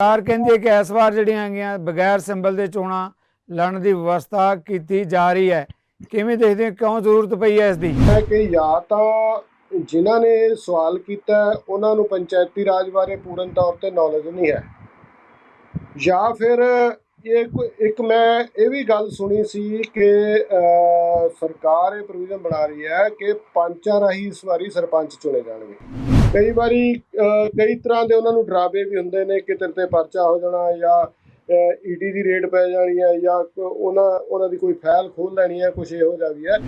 ਸਰਕਾਰ ਕਹਿੰਦੀ ਹੈ ਕਿ ਇਸ ਵਾਰ ਜਿਹੜੀਆਂ ਹੈਗੀਆਂ ਬਗੈਰ ਸਿੰਬਲ ਦੇ ਚੋਣਾਂ ਲੜਨ ਦੀ ਵਿਵਸਥਾ ਕੀਤੀ ਜਾ ਰਹੀ ਹੈ। ਕਿਵੇਂ ਦੇਖਦੇ ਹੋ? ਕਿਉਂ ਜ਼ਰੂਰਤ ਪਈ ਹੈ ਇਸ ਦੀ? ਹੈ ਕਿ ਜਾਂ ਤਾਂ ਜਿਨ੍ਹਾਂ ਨੇ ਸਵਾਲ ਕੀਤਾ ਉਹਨਾਂ ਨੂੰ ਪੰਚਾਇਤੀ ਰਾਜ ਬਾਰੇ ਪੂਰਨ ਤੌਰ ਤੇ ਨੌਲੇਜ ਨਹੀਂ ਹੈ। ਜਾਂ ਫਿਰ ਇਹ ਇੱਕ ਮੈਂ ਇਹ ਵੀ ਗੱਲ ਸੁਣੀ ਸੀ ਕਿ ਸਰਕਾਰ ਇਹ ਪ੍ਰੋਵੀਜ਼ਨ ਬਣਾ ਰਹੀ ਹੈ ਕਿ ਪੰਚਾਂ ਰਾਹੀਂ ਇਸ ਵਾਰੀ ਸਰਪੰਚ ਚੁਣੇ ਜਾਣਗੇ। ਕਈ ਵਾਰੀ ਕਈ ਤਰ੍ਹਾਂ ਦੇ ਉਹਨਾਂ ਨੂੰ ਡਰਾਵੇ ਵੀ ਹੁੰਦੇ ਨੇ ਕਿ ਤੇਰੇ ਤੇ ਪਰਚਾ ਹੋ ਜਾਣਾ ਜਾਂ ਈਡੀ ਦੀ ਰੇਡ ਪੈ ਜਾਣੀ ਹੈ ਜਾਂ ਉਹਨਾਂ ਉਹਨਾਂ ਦੀ ਕੋਈ ਫਾਈਲ ਖੋਲ ਲੈਣੀ ਹੈ ਕੁਝ ਇਹੋ ਜਿਹਾ ਵੀ ਹੈ।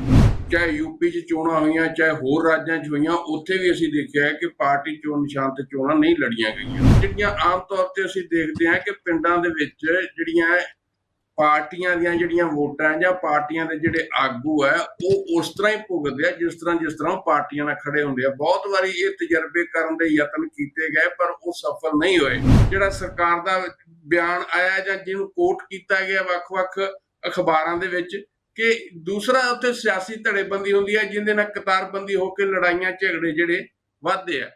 ਚਾਹੇ ਯੂਪੀ 'ਚ ਚੋਣਾਂ ਹੋਈਆਂ, ਚਾਹੇ ਹੋਰ ਰਾਜਾਂ 'ਚ ਹੋਈਆਂ, ਉੱਥੇ ਵੀ ਅਸੀਂ ਦੇਖਿਆ ਹੈ ਕਿ ਪਾਰਟੀ ਚੋਣ ਨਿਸ਼ਾਨ ਤੇ ਚੋਣਾਂ ਨਹੀਂ ਲੜੀਆਂ ਗਈਆਂ। ਜਿਹੜੀਆਂ ਆਮ ਤੌਰ ਤੇ ਅਸੀਂ ਦੇਖਦੇ ਹਾਂ ਕਿ ਪਿੰਡਾਂ ਦੇ ਵਿੱਚ ਜਿਹੜੀਆਂ ਪਾਰਟੀਆਂ ਦੀਆਂ ਜਿਹੜੀਆਂ ਵੋਟਾਂ ਜਾਂ ਪਾਰਟੀਆਂ ਦੇ ਜਿਹੜੇ ਆਗੂ ਹੈ, ਉਹ ਉਸ ਤਰ੍ਹਾਂ ਹੀ ਭੁਗਤਦੇ ਆ ਜਿਸ ਤਰ੍ਹਾਂ ਜਿਸ ਤਰ੍ਹਾਂ ਉਹ ਪਾਰਟੀਆਂ ਨਾਲ ਖੜੇ ਹੁੰਦੇ ਆ। ਬਹੁਤ ਵਾਰੀ ਇਹ ਤਜਰਬੇ ਕਰਨ ਦੇ ਯਤਨ ਕੀਤੇ ਗਏ, ਪਰ ਉਹ ਸਫਲ ਨਹੀਂ ਹੋਏ। ਜਿਹੜਾ ਸਰਕਾਰ ਦਾ ਬਿਆਨ ਆਇਆ ਜਾਂ ਜਿਹਨੂੰ ਕੋਟ ਕੀਤਾ ਗਿਆ ਵੱਖ-ਵੱਖ ਅਖਬਾਰਾਂ ਦੇ ਵਿੱਚ ਕਿ ਦੂਸਰਾ ਉੱਥੇ ਸਿਆਸੀ ਧੜੇਬੰਦੀ ਹੁੰਦੀ ਹੈ, ਜਿਹਦੇ ਨਾਲ ਕਤਾਰਬੰਦੀ ਹੋ ਕੇ ਲੜਾਈਆਂ ਝਗੜੇ ਜਿਹੜੇ ਵੱਧਦੇ ਆ।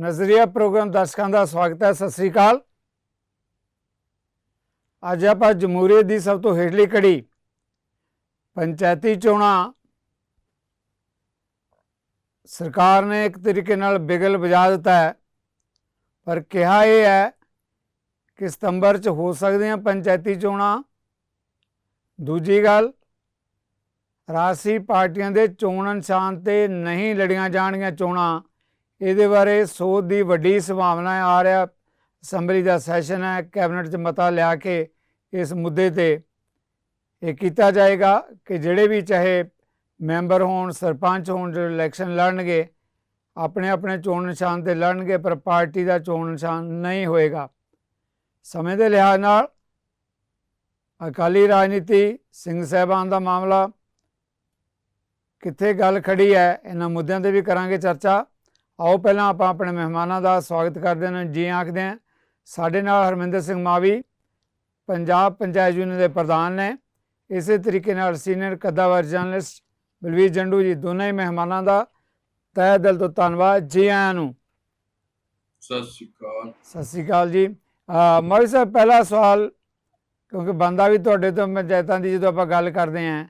ਨਜ਼ਰੀਆ ਪ੍ਰੋਗਰਾਮ ਦਰਸ਼ਕਾਂ ਦਾ ਸਵਾਗਤ ਹੈ, ਸਤਿ ਸ੍ਰੀ ਅਕਾਲ। ਅੱਜ ਆਪਾਂ ਜਮਹੂਰੀਅਤ ਦੀ ਸਭ ਤੋਂ ਹੇਠਲੀ ਕੜੀ ਪੰਚਾਇਤੀ ਚੋਣਾਂ, ਸਰਕਾਰ ਨੇ ਇੱਕ ਤਰੀਕੇ ਨਾਲ ਬਿਗਲ ਵਜਾ ਦਿੱਤਾ ਹੈ, ਪਰ ਕਿਹਾ ਇਹ ਹੈ ਕਿ ਸਤੰਬਰ 'ਚ ਹੋ ਸਕਦੀਆਂ ਪੰਚਾਇਤੀ ਚੋਣਾਂ। ਦੂਜੀ ਗੱਲ ਰਾਸੀ ਪਾਰਟੀਆਂ ਦੇ ਚੋਣ ਨਿਸ਼ਾਨ ਤੇ ਨਹੀਂ ਲੜੀਆਂ ਜਾਣਗੀਆਂ ਚੋਣਾਂ। ਇਹਦੇ ਬਾਰੇ ਸੋਧ ਦੀ ਵੱਡੀ ਸੰਭਾਵਨਾ ਆ ਰਿਹਾ। ਅਸੈਂਬਲੀ ਦਾ ਸੈਸ਼ਨ ਹੈ, ਕੈਬਨਿਟ 'ਚ ਮਤਾ ਲਿਆ ਕੇ ਇਸ ਮੁੱਦੇ ਤੇ ਇਹ ਕੀਤਾ ਜਾਏਗਾ ਕਿ ਜਿਹੜੇ ਵੀ ਚਾਹੇ ਮੈਂਬਰ ਹੋਣ, ਸਰਪੰਚ ਹੋਣ, ਜਿਹੜੇ ਇਲੈਕਸ਼ਨ ਲੜਨਗੇ, ਆਪਣੇ ਆਪਣੇ ਚੋਣ ਨਿਸ਼ਾਨ ਤੇ ਲੜਨਗੇ, ਪਰ ਪਾਰਟੀ ਦਾ ਚੋਣ ਨਿਸ਼ਾਨ ਨਹੀਂ ਹੋਏਗਾ। ਸਮੇਂ ਦੇ ਲਿਹਾਜ਼ ਨਾਲ ਅਕਾਲੀ ਰਾਜਨੀਤੀ, ਸਿੰਘ ਸਾਹਿਬਾਨ ਦਾ ਮਾਮਲਾ, ਕਿੱਥੇ ਗੱਲ ਖੜੀ ਹੈ, ਇਹਨਾਂ ਮੁੱਦਿਆਂ ਤੇ ਵੀ ਕਰਾਂਗੇ ਚਰਚਾ। ਆਓ ਪਹਿਲਾਂ ਆਪਾਂ ਆਪਣੇ ਮਹਿਮਾਨਾਂ ਦਾ ਸਵਾਗਤ ਕਰਦੇ ਹਾਂ ਜੀ ਆਖਦੇ ਹਾਂ। ਸਾਡੇ ਨਾਲ ਹਰਮਿੰਦਰ ਸਿੰਘ ਮਾਵੀ ਪੰਜਾਬ ਪੰਚਾਇਤ ਯੂਨੀਅਨ ਦੇ ਪ੍ਰਧਾਨ ਨੇ। ਇਸੇ ਤਰੀਕੇ ਨਾਲ ਸੀਨੀਅਰ ਕੱਦਾਵਰ ਜਰਨਲਿਸਟ ਬਲਵੀਰ ਜੰਡੂ ਜੀ ਦੋਨਾਂ ਹੀ ਮਹਿਮਾਨਾਂ ਦਾ ਤਹਿ ਦਿਲ ਤੋਂ ਧੰਨਵਾਦ। ਜੀ ਆਇਆਂ ਨੂੰ। ਸਤਿ ਸ਼੍ਰੀ ਅਕਾਲ। ਸਤਿ ਸ਼੍ਰੀ ਅਕਾਲ ਜੀ। ਮੌਲੀ ਸਾਹਿਬ ਪਹਿਲਾ ਸਵਾਲ ਕਿਉਂਕਿ ਬੰਦਾ ਵੀ ਤੁਹਾਡੇ ਤੋਂ ਪੰਚਾਇਤਾਂ ਦੀ ਜਦੋਂ ਆਪਾਂ ਗੱਲ ਕਰਦੇ ਹਾਂ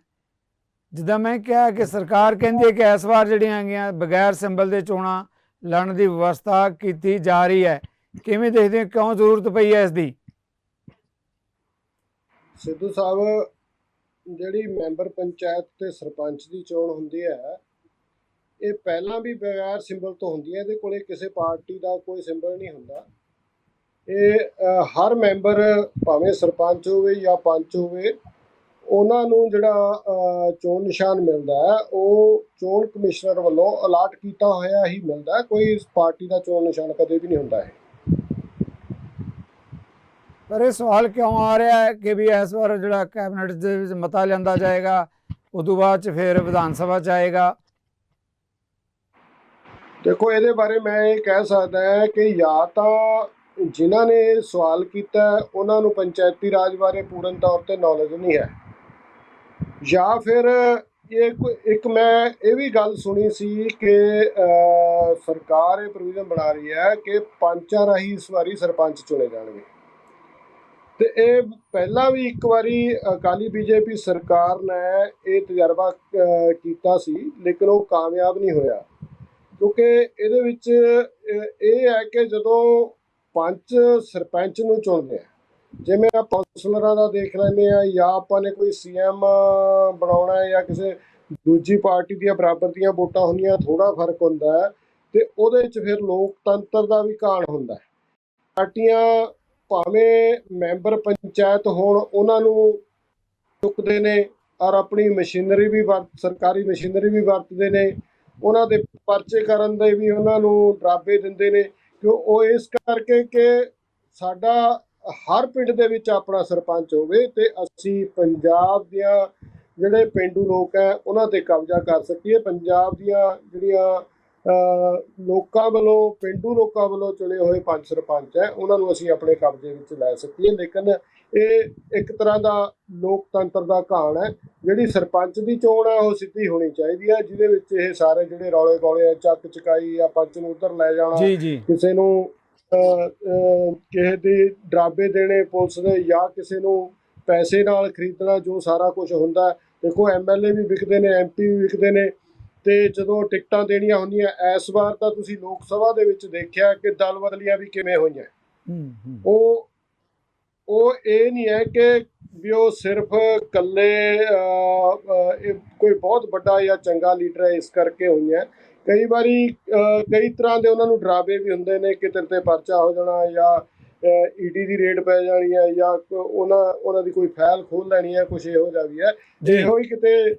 ਜਿੱਦਾਂ ਮੈਂ ਕਿਹਾ ਕਿ ਸਰਕਾਰ ਕਹਿੰਦੀ ਹੈ ਕਿ ਇਸ ਵਾਰ ਜਿਹੜੀਆਂ ਹੈਗੀਆਂ ਬਗੈਰ ਸਿੰਬਲ ਦੇ ਚੋਣਾਂ ਲੜਨ ਦੀ ਵਿਵਸਥਾ ਕੀਤੀ ਜਾ ਰਹੀ ਹੈ। ਕਿਵੇਂ ਦੇਖਦੇ ਹੋ? ਕਿਉਂ ਜ਼ਰੂਰਤ ਪਈ ਹੈ ਇਸ ਦੀ? ਸਿੱਧੂ ਸਾਹਿਬ, ਜਿਹੜੀ ਮੈਂਬਰ ਪੰਚਾਇਤ ਤੇ ਸਰਪੰਚ ਦੀ ਚੋਣ ਹੁੰਦੀ ਹੈ, ਇਹ ਪਹਿਲਾਂ ਵੀ ਬਗੈਰ ਸਿੰਬਲ ਤੋਂ ਹੁੰਦੀ ਹੈ। ਇਹਦੇ ਕੋਲੇ ਕਿਸੇ ਪਾਰਟੀ ਦਾ ਕੋਈ ਸਿੰਬਲ ਨਹੀਂ ਹੁੰਦਾ। ਇਹ ਹਰ ਮੈਂਬਰ, ਭਾਵੇਂ ਸਰਪੰਚ ਹੋਵੇ ਜਾਂ ਪੰਚ ਹੋਵੇ ਉਹਨਾਂ ਨੂੰ ਜਿਹੜਾ ਚੋਣ ਨਿਸ਼ਾਨ ਮਿਲਦਾ ਹੈ ਉਹ ਚੋਣ ਕਮਿਸ਼ਨਰ ਵੱਲੋਂ ਅਲਾਟ ਕੀਤਾ ਹੋਇਆ ਹੀ ਮਿਲਦਾ ਹੈ। ਕੋਈ ਇਸ ਪਾਰਟੀ ਦਾ ਚੋਣ ਨਿਸ਼ਾਨ ਕਦੇ ਵੀ ਨਹੀਂ ਹੁੰਦਾ ਹੈ ਪਰ ਇਹ ਸਵਾਲ ਕਿਉਂ ਆ ਰਿਹਾ ਹੈ ਕਿ ਵੀ ਇਸ ਵਾਰ ਜਿਹੜਾ ਕੈਬਨਿਟ ਦੇ ਵਿੱਚ ਮਤਾ ਲਿਆਂਦਾ ਜਾਏਗਾ ਉਦੋਂ ਬਾਅਦ ਚ ਫਿਰ ਵਿਧਾਨ ਸਭਾ ਚ ਆਏਗਾ? ਦੇਖੋ ਇਹਦੇ ਬਾਰੇ ਮੈਂ ਇਹ ਕਹਿ ਸਕਦਾ ਹਾਂ ਕਿ ਜਾਂ ਤਾਂ ਜਿਨ੍ਹਾਂ ਨੇ ਸਵਾਲ ਕੀਤਾ ਉਹਨਾਂ ਨੂੰ ਪੰਚਾਇਤੀ ਰਾਜ ਬਾਰੇ ਪੂਰਨ ਤੌਰ ਤੇ ਨੌਲੇਜ ਨਹੀਂ ਹੈ। ਜਾਂ ਫਿਰ ਇਹ ਇੱਕ ਮੈਂ ਇਹ ਵੀ ਗੱਲ ਸੁਣੀ ਸੀ ਕਿ ਸਰਕਾਰ ਇਹ ਪ੍ਰੋਵੀਜ਼ਨ ਬਣਾ ਰਹੀ ਹੈ ਕਿ ਪੰਚਾਂ ਰਾਹੀਂ ਇਸ ਵਾਰੀ ਸਰਪੰਚ ਚੁਣੇ ਜਾਣਗੇ। ਤੇ ਇਹ ਪਹਿਲਾਂ ਵੀ ਇੱਕ ਵਾਰੀ ਅਕਾਲੀ ਬੀਜੇਪੀ ਸਰਕਾਰ ਨੇ ਇਹ ਤਜਰਬਾ ਕੀਤਾ ਸੀ, ਲੇਕਿਨ ਉਹ ਕਾਮਯਾਬ ਨਹੀਂ ਹੋਇਆ। ਕਿਉਂਕਿ ਇਹਦੇ ਵਿੱਚ ਇਹ ਹੈ ਕਿ ਜਦੋਂ ਪੰਚ ਸਰਪੰਚ ਨੂੰ ਚੁਣਦੇ ਆ ਜਿਵੇਂ ਆ ਕਾਉਂਸਲਰਾਂ ਦਾ ਦੇਖ ਲੈਂਦੇ ਆ ਜਾਂ ਆਪਾਂ ਨੇ ਕੋਈ ਸੀਐਮ ਬਣਾਉਣਾ ਹੈ ਜਾਂ ਕਿਸੇ ਦੂਜੀ ਪਾਰਟੀ ਦੀਆਂ ਬਰਾਬਰ ਦੀਆਂ ਵੋਟਾਂ ਹੁੰਦੀਆਂ ਥੋੜਾ ਫ਼ਰਕ ਹੁੰਦਾ ਹੈ ਤੇ ਉਹਦੇ ਵਿੱਚ ਫਿਰ ਲੋਕਤੰਤਰ ਦਾ ਵੀ ਘਾਣ ਹੁੰਦਾ ਹੈ। ਪਾਰਟੀਆਂ ਭਾਵੇਂ ਮੈਂਬਰ ਪੰਚਾਇਤ ਹੋਣ, ਉਹਨਾਂ ਨੂੰ ਚੁੱਕਦੇ ਨੇ ਔਰ ਆਪਣੀ ਮਸ਼ੀਨਰੀ ਵੀ ਵਰਤ ਸਰਕਾਰੀ ਮਸ਼ੀਨਰੀ ਵੀ ਵਰਤਦੇ ਨੇ, ਉਹਨਾਂ ਦੇ ਪਰਚੇ ਕਰਨ ਦੇ ਵੀ ਉਹਨਾਂ ਨੂੰ ਡਰਾਬੇ ਦਿੰਦੇ ਨੇ। ਕਿ ਉਹ ਇਸ ਕਰਕੇ ਕਿ ਸਾਡਾ ਹਰ ਪਿੰਡ ਦੇ ਵਿੱਚ ਆਪਣਾ ਸਰਪੰਚ ਹੋਵੇ ਤੇ ਅਸੀਂ ਪੰਜਾਬ ਦੀਆਂ ਜਿਹੜੇ ਪਿੰਡੂ ਲੋਕ ਹੈ ਉਹਨਾਂ ਤੇ ਕਬਜ਼ਾ ਕਰ ਸਕੀਏ। ਪੰਜਾਬ ਦੀਆਂ ਜਿਹੜੀਆਂ ਲੋਕਾਂ ਵੱਲੋਂ ਪਿੰਡੂ ਲੋਕਾਂ ਵੱਲੋਂ ਚੁਣੇ ਹੋਏ ਪੰਜ ਸਰਪੰਚ ਹੈ ਉਹਨਾਂ ਨੂੰ ਅਸੀਂ ਆਪਣੇ ਕਬਜ਼ੇ ਵਿੱਚ ਲੈ ਸਕੀਏ। ਲੇਕਿਨ ਇਹ ਇੱਕ ਤਰ੍ਹਾਂ ਦਾ ਲੋਕਤੰਤਰ ਦਾ ਘਾਣ ਹੈ ਜਿਹੜੀ ਸਰਪੰਚ ਦੀ ਚੋਣ ਹੈ ਉਹ ਸਿੱਧੀ ਹੋਣੀ ਚਾਹੀਦੀ ਹੈ ਜਿਹਦੇ ਵਿੱਚ ਇਹ ਸਾਰੇ ਜਿਹੜੇ ਰੌਲੇ ਗੌਲੇ ਚੱਕ ਚਕਾਈ ਆ ਪੰਚ ਨੂੰ ਉਧਰ ਲੈ ਜਾਣਾ ਕਿਸੇ ਨੂੰ ਕਿਸੇ ਦੀ ਡਰਾਬੇ ਦੇਣੇ ਪੁਲਿਸ ਦੇ ਜਾਂ ਕਿਸੇ ਨੂੰ ਪੈਸੇ ਨਾਲ ਖਰੀਦਣਾ ਜੋ ਸਾਰਾ ਕੁਝ ਹੁੰਦਾ। ਦੇਖੋ ਐਮਐਲਏ ਵੀ ਵਿਕਦੇ ਨੇ ਐਮਪੀ ਵੀ ਵਿਕਦੇ ਨੇ ਤੇ ਜਦੋਂ ਟਿਕਟਾਂ ਦੇਣੀਆਂ ਹੁੰਦੀਆਂ ਇਸ ਵਾਰ ਤਾਂ ਤੁਸੀਂ ਲੋਕ ਸਭਾ ਦੇ ਵਿੱਚ ਦੇਖਿਆ ਕਿ ਦਲ ਬਦਲੀਆਂ ਵੀ ਕਿਵੇਂ ਹੋਈਆਂ। ਉਹ ਉਹ ਇਹ ਨਹੀਂ ਹੈ ਕਿ ਵੀ ਉਹ ਸਿਰਫ ਕੱਲੇ ਕੋਈ ਬਹੁਤ ਵੱਡਾ ਜਾਂ ਚੰਗਾ ਲੀਡਰ ਹੈ ਇਸ ਕਰਕੇ ਹੋਈਆਂ। ਕਈ ਵਾਰੀ ਕਈ ਤਰ੍ਹਾਂ ਦੇ ਉਹਨਾਂ ਨੂੰ ਡਰਾਵੇ ਵੀ ਹੁੰਦੇ ਨੇ ਕਿ ਤੇਰੇ ਤੇ ਪਰਚਾ ਹੋ ਜਾਣਾ ਜਾਂ ਈਡੀ ਦੀ ਰੇਡ ਪੈ ਜਾਣੀ ਹੈ ਜਾਂ ਉਹਨਾਂ ਉਹਨਾਂ ਦੀ ਕੋਈ ਫਾਈਲ ਖੋਲ ਲੈਣੀ ਹੈ ਕੁਝ ਇਹੋ ਜਿਹਾ ਵੀ ਹੈ। ਜੀ। ਇਹੋ ਹੀ ਕਿਤੇ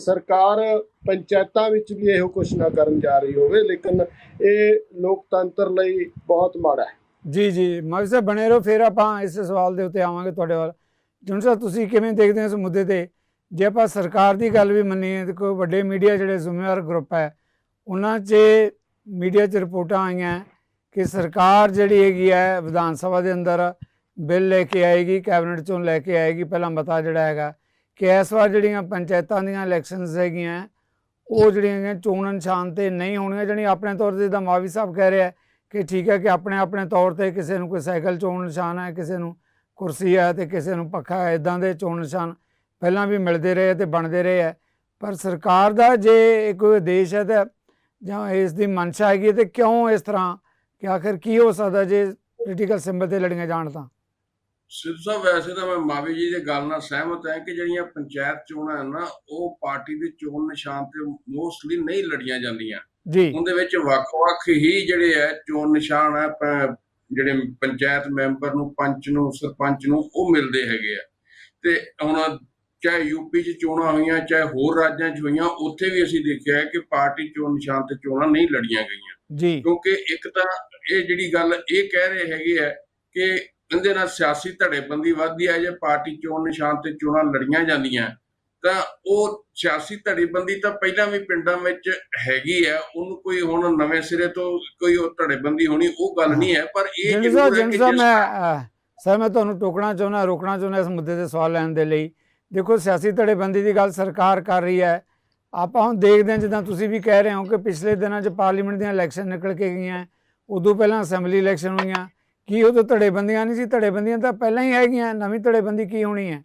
ਸਰਕਾਰ ਪੰਚਾਇਤਾਂ ਵਿੱਚ ਵੀ ਇਹੋ ਕੁਝ ਨਾ ਕਰਨ ਜਾ ਰਹੀ ਹੋਵੇ ਲੇਕਿਨ ਇਹ ਲੋਕਤੰਤਰ ਲਈ ਬਹੁਤ ਮਾੜਾ ਹੈ। ਜੀ ਜੀ। ਸਾਹਿਬ ਬਣੇ ਰਹੋ ਫਿਰ ਆਪਾਂ ਇਸ ਸਵਾਲ ਦੇ ਉੱਤੇ ਆਵਾਂਗੇ ਤੁਹਾਡੇ ਵੱਲ। ਜੁਨ ਸਾਹਿਬ ਤੁਸੀਂ ਕਿਵੇਂ ਦੇਖਦੇ ਹੋ ਇਸ ਮੁੱਦੇ ਤੇ? ਜੇ ਆਪਾਂ ਸਰਕਾਰ ਦੀ ਗੱਲ ਵੀ ਮੰਨੀਏ ਤੇ ਕੋਈ ਵੱਡੇ ਮੀਡੀਆ ਜਿਹੜੇ ਜ਼ਿੰਮੇਵਾਰ ਗਰੁੱਪ ਹੈ ਉਹਨਾਂ 'ਚ ਮੀਡੀਆ 'ਚ ਰਿਪੋਰਟਾਂ ਆਈਆਂ ਕਿ ਸਰਕਾਰ ਜਿਹੜੀ ਹੈਗੀ ਹੈ ਵਿਧਾਨ ਸਭਾ ਦੇ ਅੰਦਰ ਬਿੱਲ ਲੈ ਕੇ ਆਏਗੀ, ਕੈਬਨਿਟ ਚੋਂ ਲੈ ਕੇ ਆਏਗੀ, ਪਹਿਲਾਂ ਮਤਾ ਜਿਹੜਾ ਹੈਗਾ ਕਿ ਇਸ ਵਾਰ ਜਿਹੜੀਆਂ ਪੰਚਾਇਤਾਂ ਦੀਆਂ ਇਲੈਕਸ਼ਨਸ ਹੈਗੀਆਂ, ਉਹ ਜਿਹੜੀਆਂ ਹੈਗੀਆਂ ਚੋਣ ਨਿਸ਼ਾਨ ਤੇ ਨਹੀਂ ਹੋਣੀਆਂ ਜਿਹੜੀਆਂ ਆਪਣੇ ਤੌਰ ਤੇ ਜਿੱਦਾਂ ਮਾਵੀ ਸਾਹਿਬ ਕਹਿ ਰਿਹਾ ਕਿ ਠੀਕ ਹੈ ਕਿ ਆਪਣੇ ਆਪਣੇ ਤੌਰ ਤੇ ਕਿਸੇ ਨੂੰ ਕੋਈ ਸਾਈਕਲ ਚੋਣ ਨਿਸ਼ਾਨ ਹੈ, ਕਿਸੇ ਨੂੰ ਕੁਰਸੀ ਹੈ ਤੇ ਕਿਸੇ ਨੂੰ ਪੱਖਾ ਹੈ, ਇਦਾਂ ਦੇ ਚੋਣ ਨਿਸ਼ਾਨ ਪਹਿਲਾਂ ਵੀ ਮਿਲਦੇ ਰਹੇ ਤੇ ਬਣਦੇ ਰਹੇ ਹੈ। ਪਰ ਸਰਕਾਰ ਦਾ ਜੇ ਕੋਈ ਉਦੇਸ਼ ਹੈ ਤਾਂ ਜਾਂ ਇਸ ਦੀ ਮਨਸ਼ਾ ਹੈਗੀ ਤੇ ਕਿਉਂ ਇਸ ਤਰ੍ਹਾਂ ਕਿ ਆਖਿਰ ਕੀ ਹੋ ਸਕਦਾ ਜੇ ਪੋਲੀਟੀਕਲ ਸਿੰਬਲ ਤੇ ਲੜੀਆਂ ਜਾਣ ਤਾਂ? ਸਿੱਧ ਸਾਹਿਬ ਵੈਸੇ ਤਾਂ ਮੈਂ ਮਾਵੇ ਜੀ ਦੀ ਗੱਲ ਨਾਲ ਸਹਿਮਤ ਹਾਂ ਕਿ ਜਿਹੜੀਆਂ ਪੰਚਾਇਤ ਚੋਣਾਂ ਹਨ ਨਾ ਉਹ ਪਾਰਟੀ ਦੇ ਚੋਣ ਨਿਸ਼ਾਨ ਤੇ ਮੋਸਟਲੀ ਨਹੀਂ ਲੜੀਆਂ ਜਾਂਦੀਆਂ। ਜੀ। ਉਹਦੇ ਵਿੱਚ ਵੱਖ-ਵੱਖ ਹੀ ਜਿਹੜੇ ਹੈ ਚੋਣ ਨਿਸ਼ਾਨ ਹੈ ਜਿਹੜੇ ਪੰਚਾਇਤ ਮੈਂਬਰ ਨੂੰ ਪੰਚ ਨੂੰ ਸਰਪੰਚ ਨੂੰ ਉਹ ਮਿਲਦੇ ਹੈਗੇ ਆ। ਤੇ ਹੁਣ ਚਾਹੇ ਯੂਪੀ 'ਚ ਚੋਣਾਂ ਹੋਈਆਂ ਚਾਹੇ ਹੋਰ ਰਾਜਾਂ 'ਚ ਹੋਈਆਂ ਉੱਥੇ ਵੀ ਅਸੀਂ ਦੇਖਿਆ ਹੈ ਕਿ ਪਾਰਟੀ ਚੋਣ ਨਿਸ਼ਾਨ ਤੇ ਚੋਣਾਂ ਨਹੀਂ ਲੜੀਆਂ ਗਈਆਂ। ਜੀ। ਕਿਉਂਕਿ ਇੱਕ ਤਾਂ ਇਹ ਜਿਹੜੀ ਗੱਲ ਇਹ ਕਹਿ ਰਹੇ ਹੈਗੇ ਆ ਕਿ ਇਹਦੇ ਨਾਲ ਸਿਆਸੀ ਧੜੇਬੰਦੀ ਵੱਧਦੀ ਹੈ ਜੇ ਪਾਰਟੀ ਚੋਣ ਨਿਸ਼ਾਨ ਤੇ ਚੋਣਾਂ ਲੜੀਆਂ ਜਾਂਦੀਆਂ ਤਾਂ ਉਹ ਸਿਆਸੀ ਧੜੇਬੰਦੀ ਤਾਂ ਪਹਿਲਾਂ ਵੀ ਪਿੰਡਾਂ ਵਿੱਚ ਹੈਗੀ ਹੈ ਉਹਨੂੰ ਕੋਈ ਹੁਣ ਨਵੇਂ ਸਿਰੇ ਤੋਂ ਕੋਈ ਉਹ ਧੜੇਬੰਦੀ ਹੋਣੀ ਉਹ ਗੱਲ ਨਹੀਂ ਹੈ ਪਰ ਇਹ ਜਿਸ ਮੈਂ ਸਰ ਮੈਂ ਤੁਹਾਨੂੰ ਟੋਕਣਾ ਚਾਹੁੰਦਾ ਰੋਕਣਾ ਚਾਹੁੰਦਾ ਇਸ ਮੁੱਦੇ ਤੇ ਸਵਾਲ ਲੈਣ ਦੇ ਲਈ। ਦੇਖੋ ਸਿਆਸੀ ਧੜੇਬੰਦੀ ਦੀ ਗੱਲ ਸਰਕਾਰ ਕਰ ਰਹੀ ਹੈ। ਆਪਾਂ ਹੁਣ ਦੇਖਦੇ ਹਾਂ, ਜਿੱਦਾਂ ਤੁਸੀਂ ਵੀ ਕਹਿ ਰਹੇ ਹੋ ਕਿ ਪਿਛਲੇ ਦਿਨਾਂ 'ਚ ਪਾਰਲੀਮੈਂਟ ਦੀਆਂ ਇਲੈਕਸ਼ਨ ਨਿਕਲ ਕੇ ਗਈਆਂ, ਉਦੋਂ ਪਹਿਲਾਂ ਅਸੈਂਬਲੀ ਇਲੈਕਸ਼ਨ ਹੋਈਆਂ। ਕੀ ਉਦੋਂ ਧੜੇਬੰਦੀਆਂ ਨਹੀਂ ਸੀ? ਧੜੇਬੰਦੀਆਂ ਤਾਂ ਪਹਿਲਾਂ ਹੀ ਹੈਗੀਆਂ, ਨਵੀਂ ਧੜੇਬੰਦੀ ਕੀ ਹੋਣੀ ਹੈ?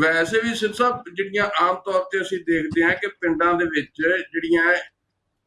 ਵੈਸੇ ਵੀ ਸਿਰ ਸਾਹਿਬ, ਜਿਹੜੀਆਂ ਆਮ ਤੌਰ ਤੇ ਅਸੀਂ ਦੇਖਦੇ ਹਾਂ ਕਿ ਪਿੰਡਾਂ ਦੇ ਵਿੱਚ ਜਿਹੜੀਆਂ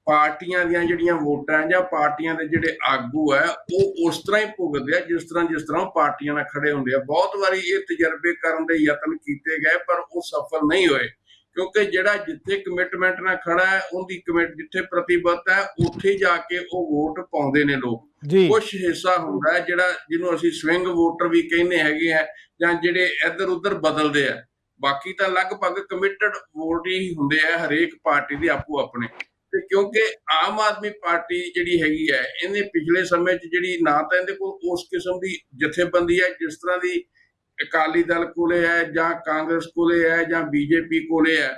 ਪਾਰਟੀਆਂ ਦੀਆਂ ਜਿਹੜੀਆਂ ਵੋਟਾਂ ਜਾਂ ਪਾਰਟੀਆਂ ਦੇ ਜਿਹੜੇ ਆਗੂ ਹੈ ਉਹ ਉਸ ਤਰ੍ਹਾਂ ਹੀ ਭੁਗਤਦੇ ਆ ਜਿਸ ਤਰ੍ਹਾਂ ਜਿਸ ਤਰ੍ਹਾਂ ਪਾਰਟੀਆਂ ਨਾਲ ਖੜੇ ਹੁੰਦੇ ਆ। ਬਹੁਤ ਵਾਰੀ ਇਹ ਤਜਰਬੇ ਕਰਨ ਦੇ ਯਤਨ ਕੀਤੇ ਗਏ ਪਰ ਉਹ ਸਫਲ ਨਹੀਂ ਹੋਏ। ਕਿਉਂਕਿ ਜਿਹੜਾ ਜਿੱਥੇ ਕਮਿਟਮੈਂਟ ਨਾਲ ਖੜਾ ਹੈ ਉਹਦੀ ਕਮਿਟ ਜਿੱਥੇ ਪ੍ਰਤੀਬੱਧ ਹੈ ਉੱਥੇ ਜਾ ਕੇ ਉਹ ਵੋਟ ਪਾਉਂਦੇ ਨੇ ਲੋਕ। ਕੁਝ ਹਿੱਸਾ ਹੁੰਦਾ ਹੈ ਜਿਹੜਾ ਜਿਹਨੂੰ ਅਸੀਂ ਸਵਿੰਗ ਵੋਟਰ ਵੀ ਕਹਿੰਦੇ ਹੈਗੇ ਆ ਜਾਂ ਜਿਹੜੇ ਇੱਧਰ ਉੱਧਰ ਬਦਲਦੇ ਆ। ਬਾਕੀ ਤਾਂ ਲਗਭਗ ਕਮਿਟਡ ਵੋਟ ਹੀ ਹੁੰਦੇ ਆ ਹਰੇਕ ਪਾਰਟੀ ਦੇ ਆਪੋ ਆਪਣੇ ਕਿਉਂਕਿ ਆਮ ਆਦਮੀ ਪਾਰਟੀ ਜਿਹੜੀ ਹੈਗੀ ਹੈ, ਇਹਨੇ ਪਿਛਲੇ ਸਮੇਂ 'ਚ ਜਿਹੜੀ ਨਾ ਤਾਂ ਇਹਦੇ ਕੋਲ ਉਸ ਕਿਸਮ ਦੀ ਜਥੇਬੰਦੀ ਹੈ, ਜਿਸ ਤਰ੍ਹਾਂ ਦੀ ਅਕਾਲੀ ਦਲ ਕੋਲੇ ਹੈ ਜਾਂ ਕਾਂਗਰਸ ਕੋਲੇ ਹੈ ਜਾਂ ਬੀਜੇਪੀ ਕੋਲੇ ਹੈ।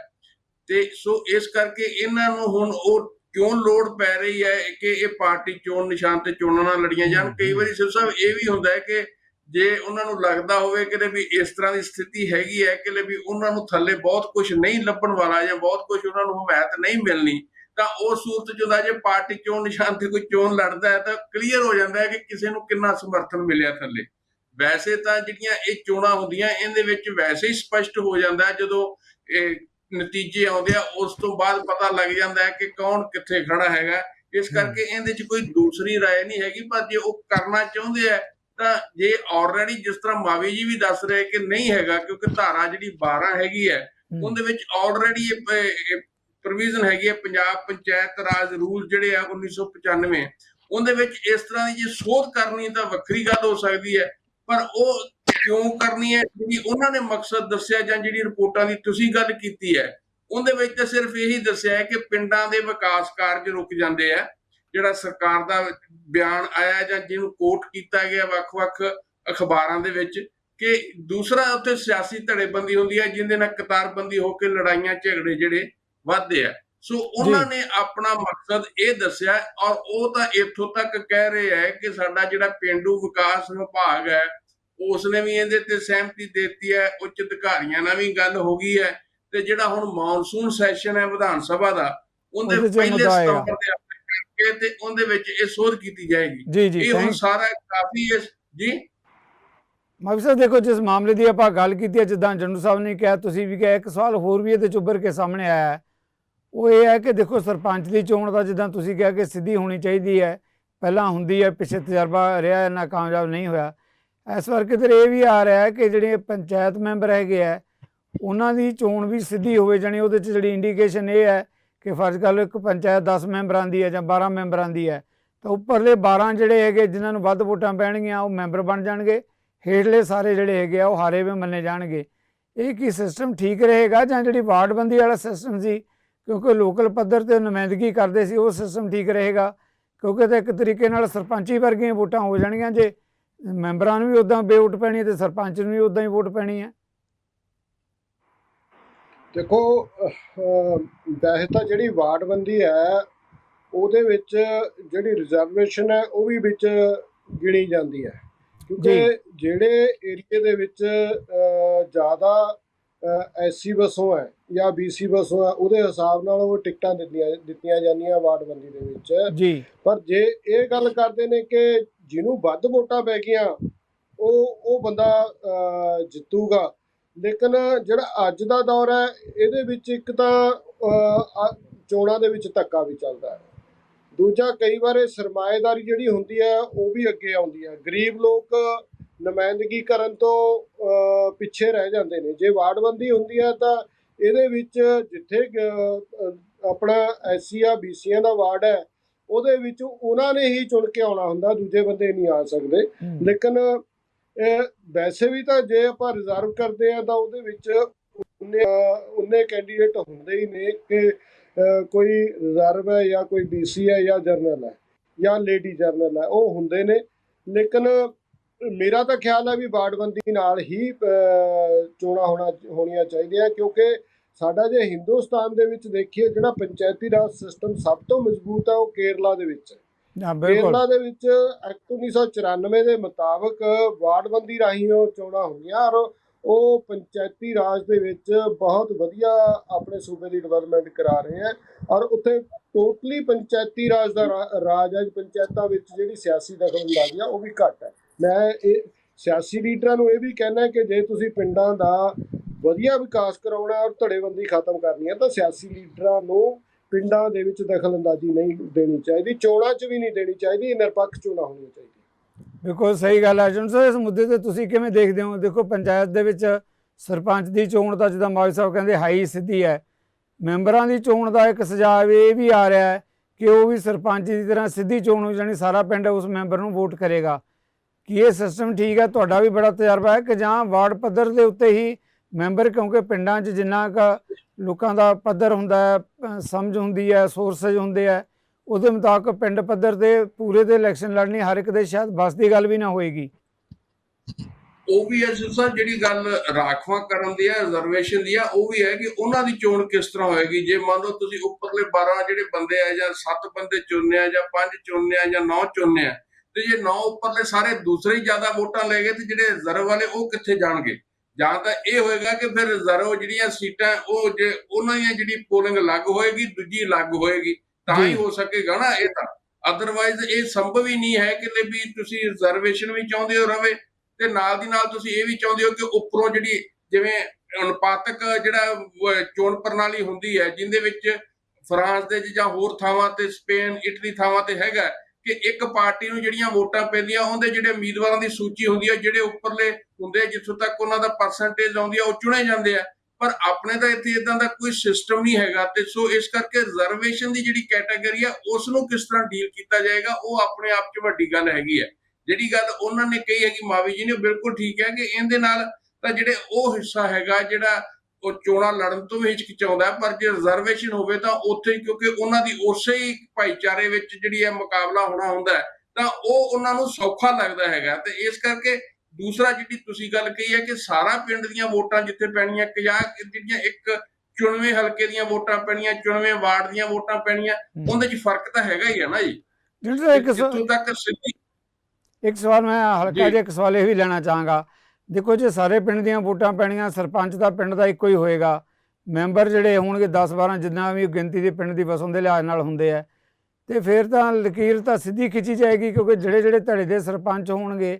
ਤੇ ਸੋ ਇਸ ਕਰਕੇ ਇਹਨਾਂ ਨੂੰ ਹੁਣ ਉਹ ਕਿਉਂ ਲੋੜ ਪੈ ਰਹੀ ਹੈ ਕਿ ਇਹ ਪਾਰਟੀ ਚੋਣ ਨਿਸ਼ਾਨ ਤੇ ਚੋਣਾਂ ਨਾਲ ਲੜੀਆਂ ਜਾਣ? ਕਈ ਵਾਰੀ ਸਿਰ ਸਾਹਿਬ ਇਹ ਵੀ ਹੁੰਦਾ ਹੈ ਕਿ ਜੇ ਉਹਨਾਂ ਨੂੰ ਲੱਗਦਾ ਹੋਵੇ ਕਿ ਵੀ ਇਸ ਤਰ੍ਹਾਂ ਦੀ ਸਥਿਤੀ ਹੈਗੀ ਹੈ, ਕਿ ਵੀ ਉਹਨਾਂ ਨੂੰ ਥੱਲੇ ਬਹੁਤ ਕੁਝ ਨਹੀਂ ਲੱਭਣ ਵਾਲਾ ਜਾਂ ਬਹੁਤ ਕੁਝ ਉਹਨਾਂ ਨੂੰ ਹਮਾਇਤ ਨਹੀਂ ਮਿਲਣੀ ਤਾਂ ਉਹ ਸੂਰਤ ਜੁਦਾ ਜੇ ਪਾਰਟੀ ਚੋਣ ਨਿਸ਼ਾਨ ਤੇ ਕੋਈ ਚੋਣ ਲੜਦਾ ਹੈ ਤਾਂ ਕਲੀਅਰ ਹੋ ਜਾਂਦਾ ਹੈ ਕਿ ਕਿਸੇ ਨੂੰ ਕਿੰਨਾ ਸਮਰਥਨ ਮਿਲਿਆ ਥੱਲੇ ਵੈਸੇ ਤਾਂ ਜਿਹੜੀਆਂ ਇਹ ਚੋਣਾਂ ਹੁੰਦੀਆਂ ਇਹਦੇ ਵਿੱਚ ਵੈਸੇ ਹੀ ਸਪਸ਼ਟ ਹੋ ਜਾਂਦਾ ਹੈ ਜਦੋਂ ਇਹ ਨਤੀਜੇ ਆਉਂਦੇ ਆ ਉਸ ਤੋਂ ਬਾਅਦ ਪਤਾ ਲੱਗ ਜਾਂਦਾ ਹੈ ਕਿ ਕੌਣ ਕਿੱਥੇ ਖੜਾ ਹੈਗਾ ਇਸ ਕਰਕੇ ਇਹਦੇ 'ਚ ਕੋਈ ਦੂਸਰੀ رائے ਨਹੀਂ ਹੈਗੀ ਪਰ ਜੇ ਉਹ ਕਰਨਾ ਚਾਹੁੰਦੇ ਆ ਤਾਂ ਜੇ ਆਲਰੇਡੀ ਜਿਸ ਤਰ੍ਹਾਂ ਮਾਵੀ ਜੀ ਵੀ ਦੱਸ ਰਹੇ ਕਿ ਨਹੀਂ ਹੈਗਾ ਕਿਉਂਕਿ ਧਾਰਾ ਜਿਹੜੀ 12 ਹੈਗੀ ਹੈ ਹਮ, ਉਹਦੇ ਵਿੱਚ ਆਲਰੇਡੀ ਪ੍ਰੋਵੀਜ਼ਨ ਹੈਗੀ ਹੈ ਪੰਜਾਬ ਪੰਚਾਇਤ ਰਾਜ ਰੂਲ ਜਿਹੜੇ ਆ 1995 ਉਹਦੇ ਵਿੱਚ ਇਸ ਤਰ੍ਹਾਂ ਦੀ ਜੇ ਸੋਧ ਕਰਨੀ ਤਾਂ ਵੱਖਰੀ ਗੱਲ ਹੋ ਸਕਦੀ ਹੈ, ਪਰ ਉਹ ਕਿਉਂ ਕਰਨੀ ਹੈ, ਜਿਹੜੀ ਉਹਨਾਂ ਨੇ ਮਕਸਦ ਦੱਸਿਆ ਜਾਂ ਜਿਹੜੀ ਰਿਪੋਰਟਾਂ ਦੀ ਤੁਸੀਂ ਗੱਲ ਕੀਤੀ ਹੈ, ਉਹਦੇ ਵਿੱਚ ਤਾਂ ਸਿਰਫ ਇਹੀ ਦੱਸਿਆ ਹੈ ਕਿ ਪਿੰਡਾਂ ਦੇ ਵਿਕਾਸ ਕਾਰਜ ਰੁਕ ਜਾਂਦੇ ਆ, ਜਿਹੜਾ ਸਰਕਾਰ ਦਾ ਬਿਆਨ ਆਇਆ ਜਾਂ ਜਿਹਨੂੰ ਕੋਟ ਕੀਤਾ ਗਿਆ ਵੱਖ-ਵੱਖ ਅਖਬਾਰਾਂ ਦੇ ਵਿੱਚ ਕਿ ਦੂਸਰਾ ਉੱਥੇ ਸਿਆਸੀ ਧੜੇਬੰਦੀ ਹੁੰਦੀ ਹੈ, ਜਿਹਦੇ ਨਾਲ ਕਤਾਰਬੰਦੀ ਹੋ ਕੇ ਲੜਾਈਆਂ ਝਗੜੇ ਜਿਹੜੇ ਵੱਧਦੇ ਆ। ਸੋ ਉਹਨਾਂ ਨੇ ਆਪਣਾ ਮਕਸਦ ਇਹ ਦੱਸਿਆ ਔਰ ਉਹ ਤਾਂ ਇੱਥੋਂ ਤੱਕ ਕਹਿ ਰਹੇ ਹੈ ਕਿ ਸਾਡਾ ਜਿਹੜਾ ਪਿੰਡੂ ਵਿਕਾਸ ਵਿਭਾਗ ਹੈ ਉਸਨੇ ਵੀ ਇਹਦੇ ਤੇ ਸਹਿਮਤੀ ਦਿੱਤੀ ਹੈ ਉੱਚ ਅਧਿਕਾਰੀਆਂ ਨਾਲ ਵੀ ਗੱਲ ਹੋ ਗਈ ਹੈ ਤੇ ਜਿਹੜਾ ਹੁਣ ਮੌਨਸੂਨ ਸੈਸ਼ਨ ਹੈ ਵਿਧਾਨ ਸਭਾ ਦਾ ਉਹਦੇ ਪਹਿਲੇ। ਸਤੰਬਰ ਦੇ ਆਪਣੇ ਕਰਕੇ ਤੇ ਉਹਦੇ ਵਿੱਚ ਇਹ ਸੋਧ ਕੀਤੀ ਜਾਏਗੀ। ਇਹ ਹੁਣ ਸਾਰਾ ਕਾਫੀ ਇਸ ਜੀ? ਮਾਫੀ ਦੇਖੋ ਜਿਸ ਮਾਮਲੇ ਦੀ ਆਪਾਂ ਗੱਲ ਕੀਤੀ ਹੈ ਜਿੱਦਾਂ ਜੰਡੂ ਸਾਹਿਬ ਨੇ ਕਿਹਾ ਤੁਸੀਂ ਵੀ ਕਿਹਾ ਇੱਕ ਸਵਾਲ ਹੋਰ ਵੀ ਇਹਦੇ ਚ ਉੱਭਰ ਕੇ ਸਾਹਮਣੇ ਆਇਆ ਹੈ। ਉਹ ਇਹ ਹੈ ਕਿ ਦੇਖੋ ਸਰਪੰਚ ਦੀ ਚੋਣ ਦਾ ਜਿੱਦਾਂ ਤੁਸੀਂ ਕਿਹਾ ਕਿ ਸਿੱਧੀ ਹੋਣੀ ਚਾਹੀਦੀ ਹੈ ਪਹਿਲਾਂ ਹੁੰਦੀ ਹੈ ਪਿੱਛੇ ਤਜਰਬਾ ਰਿਹਾ ਹੈ, ਨਾ ਕਾਮਯਾਬ ਨਹੀਂ ਹੋਇਆ। ਇਸ ਵਾਰ ਕਿਧਰ ਇਹ ਵੀ ਆ ਰਿਹਾ ਹੈ ਕਿ ਜਿਹੜੇ ਪੰਚਾਇਤ ਮੈਂਬਰ ਹੈਗੇ ਆ ਉਹਨਾਂ ਦੀ ਚੋਣ ਵੀ ਸਿੱਧੀ ਹੋਵੇ ਜਾਣੀ ਉਹਦੇ ਚ ਜਿਹੜੀ ਇੰਡੀਕੇਸ਼ਨ ਇਹ ਹੈ ਕਿ ਫਰਜ਼ ਕਰ ਲਓ ਇੱਕ ਪੰਚਾਇਤ 10 ਮੈਂਬਰਾਂ ਦੀ ਹੈ ਜਾਂ 12 ਮੈਂਬਰਾਂ ਦੀ ਹੈ ਤਾਂ ਉੱਪਰਲੇ 12 ਜਿਹੜੇ ਹੈਗੇ ਜਿਨ੍ਹਾਂ ਨੂੰ ਵੱਧ ਵੋਟਾਂ ਪੈਣਗੀਆਂ ਉਹ ਮੈਂਬਰ ਬਣ ਜਾਣਗੇ। ਹੇਠਲੇ ਸਾਰੇ ਜਿਹੜੇ ਹੈਗੇ ਆ ਉਹ ਹਾਰੇ ਵੀ ਮੰਨੇ ਜਾਣਗੇ। ਇਹ ਕੀ ਸਿਸਟਮ ਠੀਕ ਰਹੇਗਾ ਜਾਂ ਜਿਹੜੀ ਵਾਰਡਬੰਦੀ ਵਾਲਾ ਸਿਸਟਮ ਸੀ ਕਿਉਂਕਿ ਲੋਕਲ ਪੱਧਰ ਤੇ ਨੁਮਾਇੰਦਗੀ ਕਰਦੇ ਸੀ ਉਹ ਸਿਸਟਮ ਠੀਕ ਰਹੇਗਾ। ਕਿਉਂਕਿ ਤਾਂ ਇੱਕ ਤਰੀਕੇ ਨਾਲ ਸਰਪੰਚੀ ਵਰਗੀਆਂ ਵੋਟਾਂ ਹੋ ਜਾਣਗੀਆਂ ਜੇ ਮੈਂਬਰਾਂ ਨੂੰ ਵੀ ਉਦਾਂ ਬੇਵੋਟ ਪੈਣੀ ਤੇ ਸਰਪੰਚ ਨੂੰ ਵੀ ਉਦਾਂ ਹੀ ਵੋਟ ਪੈਣੀ ਹੈ। ਦੇਖੋ ਵੈਸੇ ਤਾਂ ਜਿਹੜੀ ਵਾਰਡਬੰਦੀ ਹੈ ਉਹਦੇ ਵਿੱਚ ਜਿਹੜੀ ਰਿਜ਼ਰਵੇਸ਼ਨ ਹੈ ਉਹ ਵੀ ਵਿੱਚ ਗਿਣੀ ਜਾਂਦੀ ਹੈ। ਕਿਉਂਕਿ ਜਿਹੜੇ ਏਰੀਏ ਦੇ ਵਿੱਚ ਜ਼ਿਆਦਾ ਐਸਸੀ ਬੱਸੋਂ ਹੈ ਜਾਂ ਬੀਸੀ ਬੱਸੋਂ ਹੈ ਉਹਦੇ ਹਿਸਾਬ ਨਾਲ ਉਹ ਟਿਕਟਾਂ ਦਿੱਤੀਆਂ ਦਿੱਤੀਆਂ ਜਾਂਦੀਆਂ ਵਾਰਡਬੰਦੀ ਦੇ ਵਿੱਚ। ਜੀ। ਪਰ ਜੇ ਇਹ ਗੱਲ ਕਰਦੇ ਨੇ ਕਿ ਜਿਹਨੂੰ ਵੱਧ ਵੋਟਾਂ ਪੈ ਗਈਆਂ ਉਹ ਉਹ ਬੰਦਾ ਜਿੱਤੂਗਾ। ਲੇਕਿਨ ਜਿਹੜਾ ਅੱਜ ਦਾ ਦੌਰ ਹੈ ਇਹਦੇ ਵਿੱਚ ਇੱਕ ਤਾਂ ਚੋਣਾਂ ਦੇ ਵਿੱਚ ਧੱਕਾ ਵੀ ਚੱਲਦਾ ਹੈ। ਦੂਜਾ ਕਈ ਵਾਰ ਇਹ ਸਰਮਾਏਦਾਰੀ ਜਿਹੜੀ ਹੁੰਦੀ ਹੈ ਉਹ ਵੀ ਅੱਗੇ ਆਉਂਦੀ ਹੈ। ਗਰੀਬ ਲੋਕ ਨੁਮਾਇੰਦਗੀ ਕਰਨ ਤੋਂ ਪਿੱਛੇ ਰਹਿ ਜਾਂਦੇ ਨੇ। ਜੇ ਵਾਰਡਬੰਦੀ ਹੁੰਦੀ ਹੈ ਤਾਂ ਇਹਦੇ ਵਿੱਚ ਜਿੱਥੇ ਆਪਣਾ ਐਸਸੀ ਆ ਬੀਸੀਆਂ ਦਾ ਵਾਰਡ ਹੈ ਉਹਦੇ ਵਿੱਚ ਉਹਨਾਂ ਨੇ ਹੀ ਚੁਣ ਕੇ ਆਉਣਾ ਹੁੰਦਾ ਦੂਜੇ ਬੰਦੇ ਨਹੀਂ ਆ ਸਕਦੇ। ਲੇਕਿਨ ਵੈਸੇ ਵੀ ਤਾਂ ਜੇ ਆਪਾਂ ਰਿਜ਼ਰਵ ਕਰਦੇ ਆ ਤਾਂ ਉਹਦੇ ਵਿੱਚ ਉਨੇ ਉਨੇ ਕੈਂਡੀਡੇਟ ਹੁੰਦੇ ਹੀ ਨੇ ਕਿ ਕੋਈ ਰਿਜ਼ਰਵ ਹੈ ਜਾਂ ਕੋਈ ਬੀਸੀ ਹੈ ਜਾਂ ਜਰਨਲ ਹੈ ਜਾਂ ਲੇਡੀ ਜਰਨਲ ਹੈ ਉਹ ਹੁੰਦੇ ਨੇ। ਲੇਕਿਨ ਮੇਰਾ ਤਾਂ ਖਿਆਲ ਹੈ ਵੀ ਵਾਰਡਬੰਦੀ ਨਾਲ ਹੀ ਚੋਣਾਂ ਹੋਣਾ ਹੋਣੀਆਂ ਚਾਹੀਦੀਆਂ ਕਿਉਂਕਿ ਸਾਡਾ ਜੇ ਹਿੰਦੁਸਤਾਨ ਦੇ ਵਿੱਚ ਦੇਖੀਏ ਜਿਹੜਾ ਪੰਚਾਇਤੀ ਰਾਜ ਸਿਸਟਮ ਸਭ ਤੋਂ ਮਜ਼ਬੂਤ ਹੈ ਉਹ ਕੇਰਲਾ ਦੇ ਵਿੱਚ ਹੈ। ਕੇਰਲਾ ਦੇ ਵਿੱਚ ਐਕਟ 1994 ਦੇ ਮੁਤਾਬਕ ਵਾਰਡਬੰਦੀ ਰਾਹੀਂ ਉਹ ਚੋਣਾਂ ਹੁੰਦੀਆਂ ਔਰ ਉਹ ਪੰਚਾਇਤੀ ਰਾਜ ਦੇ ਵਿੱਚ ਬਹੁਤ ਵਧੀਆ ਆਪਣੇ ਸੂਬੇ ਦੀ ਡਿਵੈਲਪਮੈਂਟ ਕਰਾ ਰਹੇ ਹੈ ਔਰ ਉੱਥੇ ਟੋਟਲੀ ਪੰਚਾਇਤੀ ਰਾਜ ਦਾ ਰਾਜ ਹੈ ਪੰਚਾਇਤਾਂ ਵਿੱਚ ਜਿਹੜੀ ਸਿਆਸੀ ਦਖਲਅੰਦਾਜ਼ੀ ਆ ਉਹ ਵੀ ਘੱਟ ਹੈ। ਮੈਂ ਇਹ ਸਿਆਸੀ ਲੀਡਰਾਂ ਨੂੰ ਇਹ ਵੀ ਕਹਿਣਾ ਕਿ ਜੇ ਤੁਸੀਂ ਪਿੰਡਾਂ ਦਾ ਵਧੀਆ ਵਿਕਾਸ ਕਰਾਉਣਾ ਔਰ ਧੜੇਬੰਦੀ ਖਤਮ ਕਰਨੀ ਹੈ, ਤਾਂ ਸਿਆਸੀ ਲੀਡਰਾਂ ਨੂੰ ਪਿੰਡਾਂ ਦੇ ਵਿੱਚ ਦਖਲਅੰਦਾਜ਼ੀ ਨਹੀਂ ਦੇਣੀ ਚਾਹੀਦੀ, ਚੋਣਾਂ 'ਚ ਵੀ ਨਹੀਂ ਦੇਣੀ ਚਾਹੀਦੀ ਨਿਰਪੱਖ ਚੋਣਾਂ ਹੋਣੀਆਂ ਚਾਹੀਦੀਆਂ। ਬਿਲਕੁਲ ਸਹੀ ਗੱਲ ਹੈ। ਜਨ ਸਰ, ਇਸ ਮੁੱਦੇ ਤੇ ਤੁਸੀਂ ਕਿਵੇਂ ਦੇਖਦੇ ਹੋ? ਦੇਖੋ, ਪੰਚਾਇਤ ਦੇ ਵਿੱਚ ਸਰਪੰਚ ਦੀ ਚੋਣ ਤਾਂ ਜਿੱਦਾਂ ਮਾਈ ਸਾਹਿਬ ਕਹਿੰਦੇ, ਹਾਈ ਸਿੱਧੀ ਹੈ। ਮੈਂਬਰਾਂ ਦੀ ਚੋਣ ਦਾ ਇੱਕ ਸੁਝਾਅ ਇਹ ਵੀ ਆ ਰਿਹਾ ਹੈ ਕਿ ਉਹ ਵੀ ਸਰਪੰਚ ਦੀ ਤਰ੍ਹਾਂ ਸਿੱਧੀ ਚੋਣ ਹੋ ਜਾਣੀ, ਸਾਰਾ ਪਿੰਡ ਉਸ ਮੈਂਬਰ ਨੂੰ ਵੋਟ ਕਰੇਗਾ। ਕੀ ਇਹ ਸਿਸਟਮ ਠੀਕ ਹੈ? ਤੁਹਾਡਾ ਵੀ ਬੜਾ ਤਜਰਬਾ ਹੈ ਕਿ ਜਾਂ ਵਾਰਡ ਪੱਧਰ ਦੇ ਉੱਤੇ ਹੀ ਮੈਂਬਰ ਕਿਉਂਕਿ ਪਿੰਡਾਂ 'ਚ ਜਿੰਨਾ ਕੁ ਲੋਕਾਂ ਦਾ ਪੱਧਰ ਹੁੰਦਾ ਹੈ ਸਮਝ ਹੁੰਦੀ ਹੈ ਸੋਰਸੇਜ ਹੁੰਦੇ ਆ ਉਹਦੇ ਮੁਤਾਬਕ ਪਿੰਡ ਪੱਧਰ ਤੇ ਪੂਰੇ ਦੇ ਇਲੈਕਸ਼ਨ ਲੜਨੀ ਹਰ ਇੱਕ ਦੇ ਸ਼ਾਇਦ ਬਸ ਦੀ ਗੱਲ ਵੀ ਨਾ ਹੋਏਗੀ। ਉਹ ਵੀ ਹੈ ਸਰ ਜਿਹੜੀ ਗੱਲ ਰਾਖਵਾਂ ਕਰਨ ਦੀ ਹੈ ਰਿਜ਼ਰਵੇਸ਼ਨ ਦੀ ਆ ਉਹ ਵੀ ਹੈ ਕਿ ਉਹਨਾਂ ਦੀ ਚੋਣ ਕਿਸ ਤਰ੍ਹਾਂ ਹੋਏਗੀ? ਜੇ ਮੰਨ ਲਓ ਤੁਸੀਂ ਉੱਪਰਲੇ 12 ਜਿਹੜੇ ਬੰਦੇ ਆ ਜਾਂ 7 ਬੰਦੇ ਚੁਣਨੇ ਆ ਜਾਂ 5 ਚੁਣਨੇ ਆ ਜਾਂ 9 ਚੁਣਨੇ ਆ ਤੇ ਜੇ 9 ਉੱਪਰਲੇ ਸਾਰੇ ਦੂਸਰੇ ਹੀ ਜ਼ਿਆਦਾ ਵੋਟਾਂ ਲੈ ਗਏ ਤੇ ਜਿਹੜੇ ਰਿਜ਼ਰਵ ਵਾਲੇ ਉਹ ਕਿੱਥੇ ਜਾਣਗੇ ਜਾਂ ਤਾਂ ਇਹ ਹੋਏਗਾ ਕਿ ਫਿਰ ਰਿਜ਼ਰਵ ਜਿਹੜੀਆਂ ਸੀਟਾਂ ਉਹ ਜੇ ਉਹਨਾਂ ਦੀਆਂ ਜਿਹੜੀ ਪੋਲਿੰਗ ਅਲੱਗ ਹੋਏਗੀ ਦੂਜੀ ਅਲੱਗ ਹੋਏਗੀ ਤਾਂ ਹੀ। ਹੋ ਸਕੇਗਾ ਨਾ ਇਹ ਤਾਂ ਅਦਰਵਾਈਜ਼ ਇਹ ਸੰਭਵ ਹੀ ਨਹੀਂ ਹੈ ਕਿ ਵੀ ਤੁਸੀਂ ਰਿਜ਼ਰਵੇਸ਼ਨ ਵੀ ਚਾਹੁੰਦੇ ਹੋ ਰਵੇ ਤੇ ਨਾਲ ਦੀ ਨਾਲ ਤੁਸੀਂ ਇਹ ਵੀ ਚਾਹੁੰਦੇ ਹੋ ਕਿ ਉੱਪਰੋਂ ਜਿਹੜੀ ਜਿਵੇਂ ਅਨੁਪਾਤਕ ਜਿਹੜਾ ਚੋਣ ਪ੍ਰਣਾਲੀ ਹੁੰਦੀ ਹੈ ਜਿੰਦੇ ਵਿੱਚ ਫਰਾਂਸ ਦੇ ਜਾਂ ਹੋਰ ਥਾਵਾਂ ਤੇ ਸਪੇਨ ਇਟਲੀ ਥਾਵਾਂ ਤੇ ਹੈਗਾ ਕਿ ਇੱਕ ਪਾਰਟੀ ਨੂੰ ਜਿਹੜੀਆਂ ਵੋਟਾਂ ਪੈਂਦੀਆਂ, ਉਹਦੇ ਜਿਹੜੇ ਉਮੀਦਵਾਰਾਂ ਦੀ ਸੂਚੀ ਹੁੰਦੀ ਹੈ ਜਿਹੜੇ ਉੱਪਰਲੇ ਹੁੰਦੇ ਜਿੱਥੋਂ ਤੱਕ ਉਹਨਾਂ ਦਾ ਪਰਸੈਂਟੇਜ ਆਉਂਦੀ ਆ, ਉਹ ਚੁਣੇ ਜਾਂਦੇ ਆ। ਪਰ ਆਪਣੇ ਤਾਂ ਇੱਥੇ ਇਦਾਂ ਦਾ ਕੋਈ ਸਿਸਟਮ ਨਹੀਂ ਹੈਗਾ ਤੇ ਸੋ ਇਸ ਕਰਕੇ ਰਿਜ਼ਰਵੇਸ਼ਨ ਦੀ ਜਿਹੜੀ ਕੈਟਾਗਰੀ ਆ ਉਸ ਨੂੰ ਕਿਸ ਤਰ੍ਹਾਂ ਡੀਲ ਕੀਤਾ ਜਾਏਗਾ, ਉਹ ਆਪਣੇ ਆਪ 'ਚ ਵੱਡੀ ਗੱਲ ਹੈਗੀ ਹੈ ਜਿਹੜੀ ਗੱਲ ਉਹਨਾਂ ਨੇ ਕਹੀ ਹੈ ਕਿ ਮਾਵੀ ਜੀ ਨੇ, ਉਹ ਬਿਲਕੁਲ ਠੀਕ ਹੈ ਕਿ ਇਹਦੇ ਨਾਲ ਤਾਂ ਜਿਹੜੇ ਉਹ ਹਿੱਸਾ ਹੈਗਾ, ਜਿਹੜਾ ਉਹ ਚੋਣਾਂ ਲੜਨ ਤੋਂ ਵੀ ਹਿਚਕਿਚਾਉਂਦਾ ਪਰ ਜੇ ਰਿਜ਼ਰਵੇਸ਼ਨ ਹੋਵੇ ਤਾਂ ਉੱਥੇ ਹੀ ਕਿਉਂਕਿ ਉਹਨਾਂ ਦੀ ਉਸੇ ਹੀ ਭਾਈਚਾਰੇ ਵਿੱਚ ਜਿਹੜੀ ਹੈ ਮੁਕਾਬਲਾ ਹੋਣਾ ਹੁੰਦਾ ਤਾਂ ਉਹ ਉਹਨਾਂ ਨੂੰ ਸੌਖਾ ਲੱਗਦਾ ਹੈਗਾ। ਤੇ ਇਸ ਕਰਕੇ ਦੂਸਰਾ ਜਿਹੜੀ ਤੁਸੀਂ ਗੱਲ ਕਹੀ ਹੈ ਕਿ ਸਾਰਾ ਪਿੰਡ ਦੀਆਂ ਵੋਟਾਂ ਜਿੱਥੇ ਪੈਣੀਆਂ ਕਿ ਜਾਂ ਜਿਹੜੀਆਂ ਇੱਕ ਚੁਣਵੇਂ ਹਲਕੇ ਦੀਆਂ ਵੋਟਾਂ ਪੈਣੀਆਂ ਚੁਣਵੇਂ ਵਾਰਡ ਦੀਆਂ ਵੋਟਾਂ ਪੈਣੀਆਂ ਉਹਦੇ 'ਚ ਫ਼ਰਕ ਤਾਂ ਹੈਗਾ ਹੀ ਹੈ ਨਾ ਜੀ। ਇੱਕ ਸ- ਜਿੱਥੋਂ ਤੱਕ ਸਿੱਧੀ ਇੱਕ ਸਵਾਲ ਮੈਂ ਹਲਕਾ। ਜਿਹਾ ਇੱਕ ਸਵਾਲ ਇਹ ਵੀ ਲੈਣਾ ਚਾਹਾਂਗਾ ਦੇਖੋ ਜੇ ਸਾਰੇ ਪਿੰਡ ਦੀਆਂ ਵੋਟਾਂ ਪੈਣੀਆਂ ਸਰਪੰਚ ਦਾ ਪਿੰਡ ਦਾ ਇੱਕੋ ਹੀ ਹੋਏਗਾ। ਮੈਂਬਰ ਜਿਹੜੇ ਹੋਣਗੇ 10 12 ਜਿੰਨਾ ਵੀ ਗਿਣਤੀ ਦੇ ਪਿੰਡ ਦੀ ਵਸੋਂ ਦੇ ਲਿਹਾਜ਼ ਨਾਲ ਹੁੰਦੇ ਆ। ਤੇ ਫਿਰ ਤਾਂ ਲਕੀਰ ਤਾਂ ਸਿੱਧੀ ਖਿੱਚੀ ਜਾਏਗੀ ਕਿਉਂਕਿ ਜਿਹੜੇ ਜਿਹੜੇ ਧੜੇ ਦੇ ਸਰਪੰਚ ਹੋਣਗੇ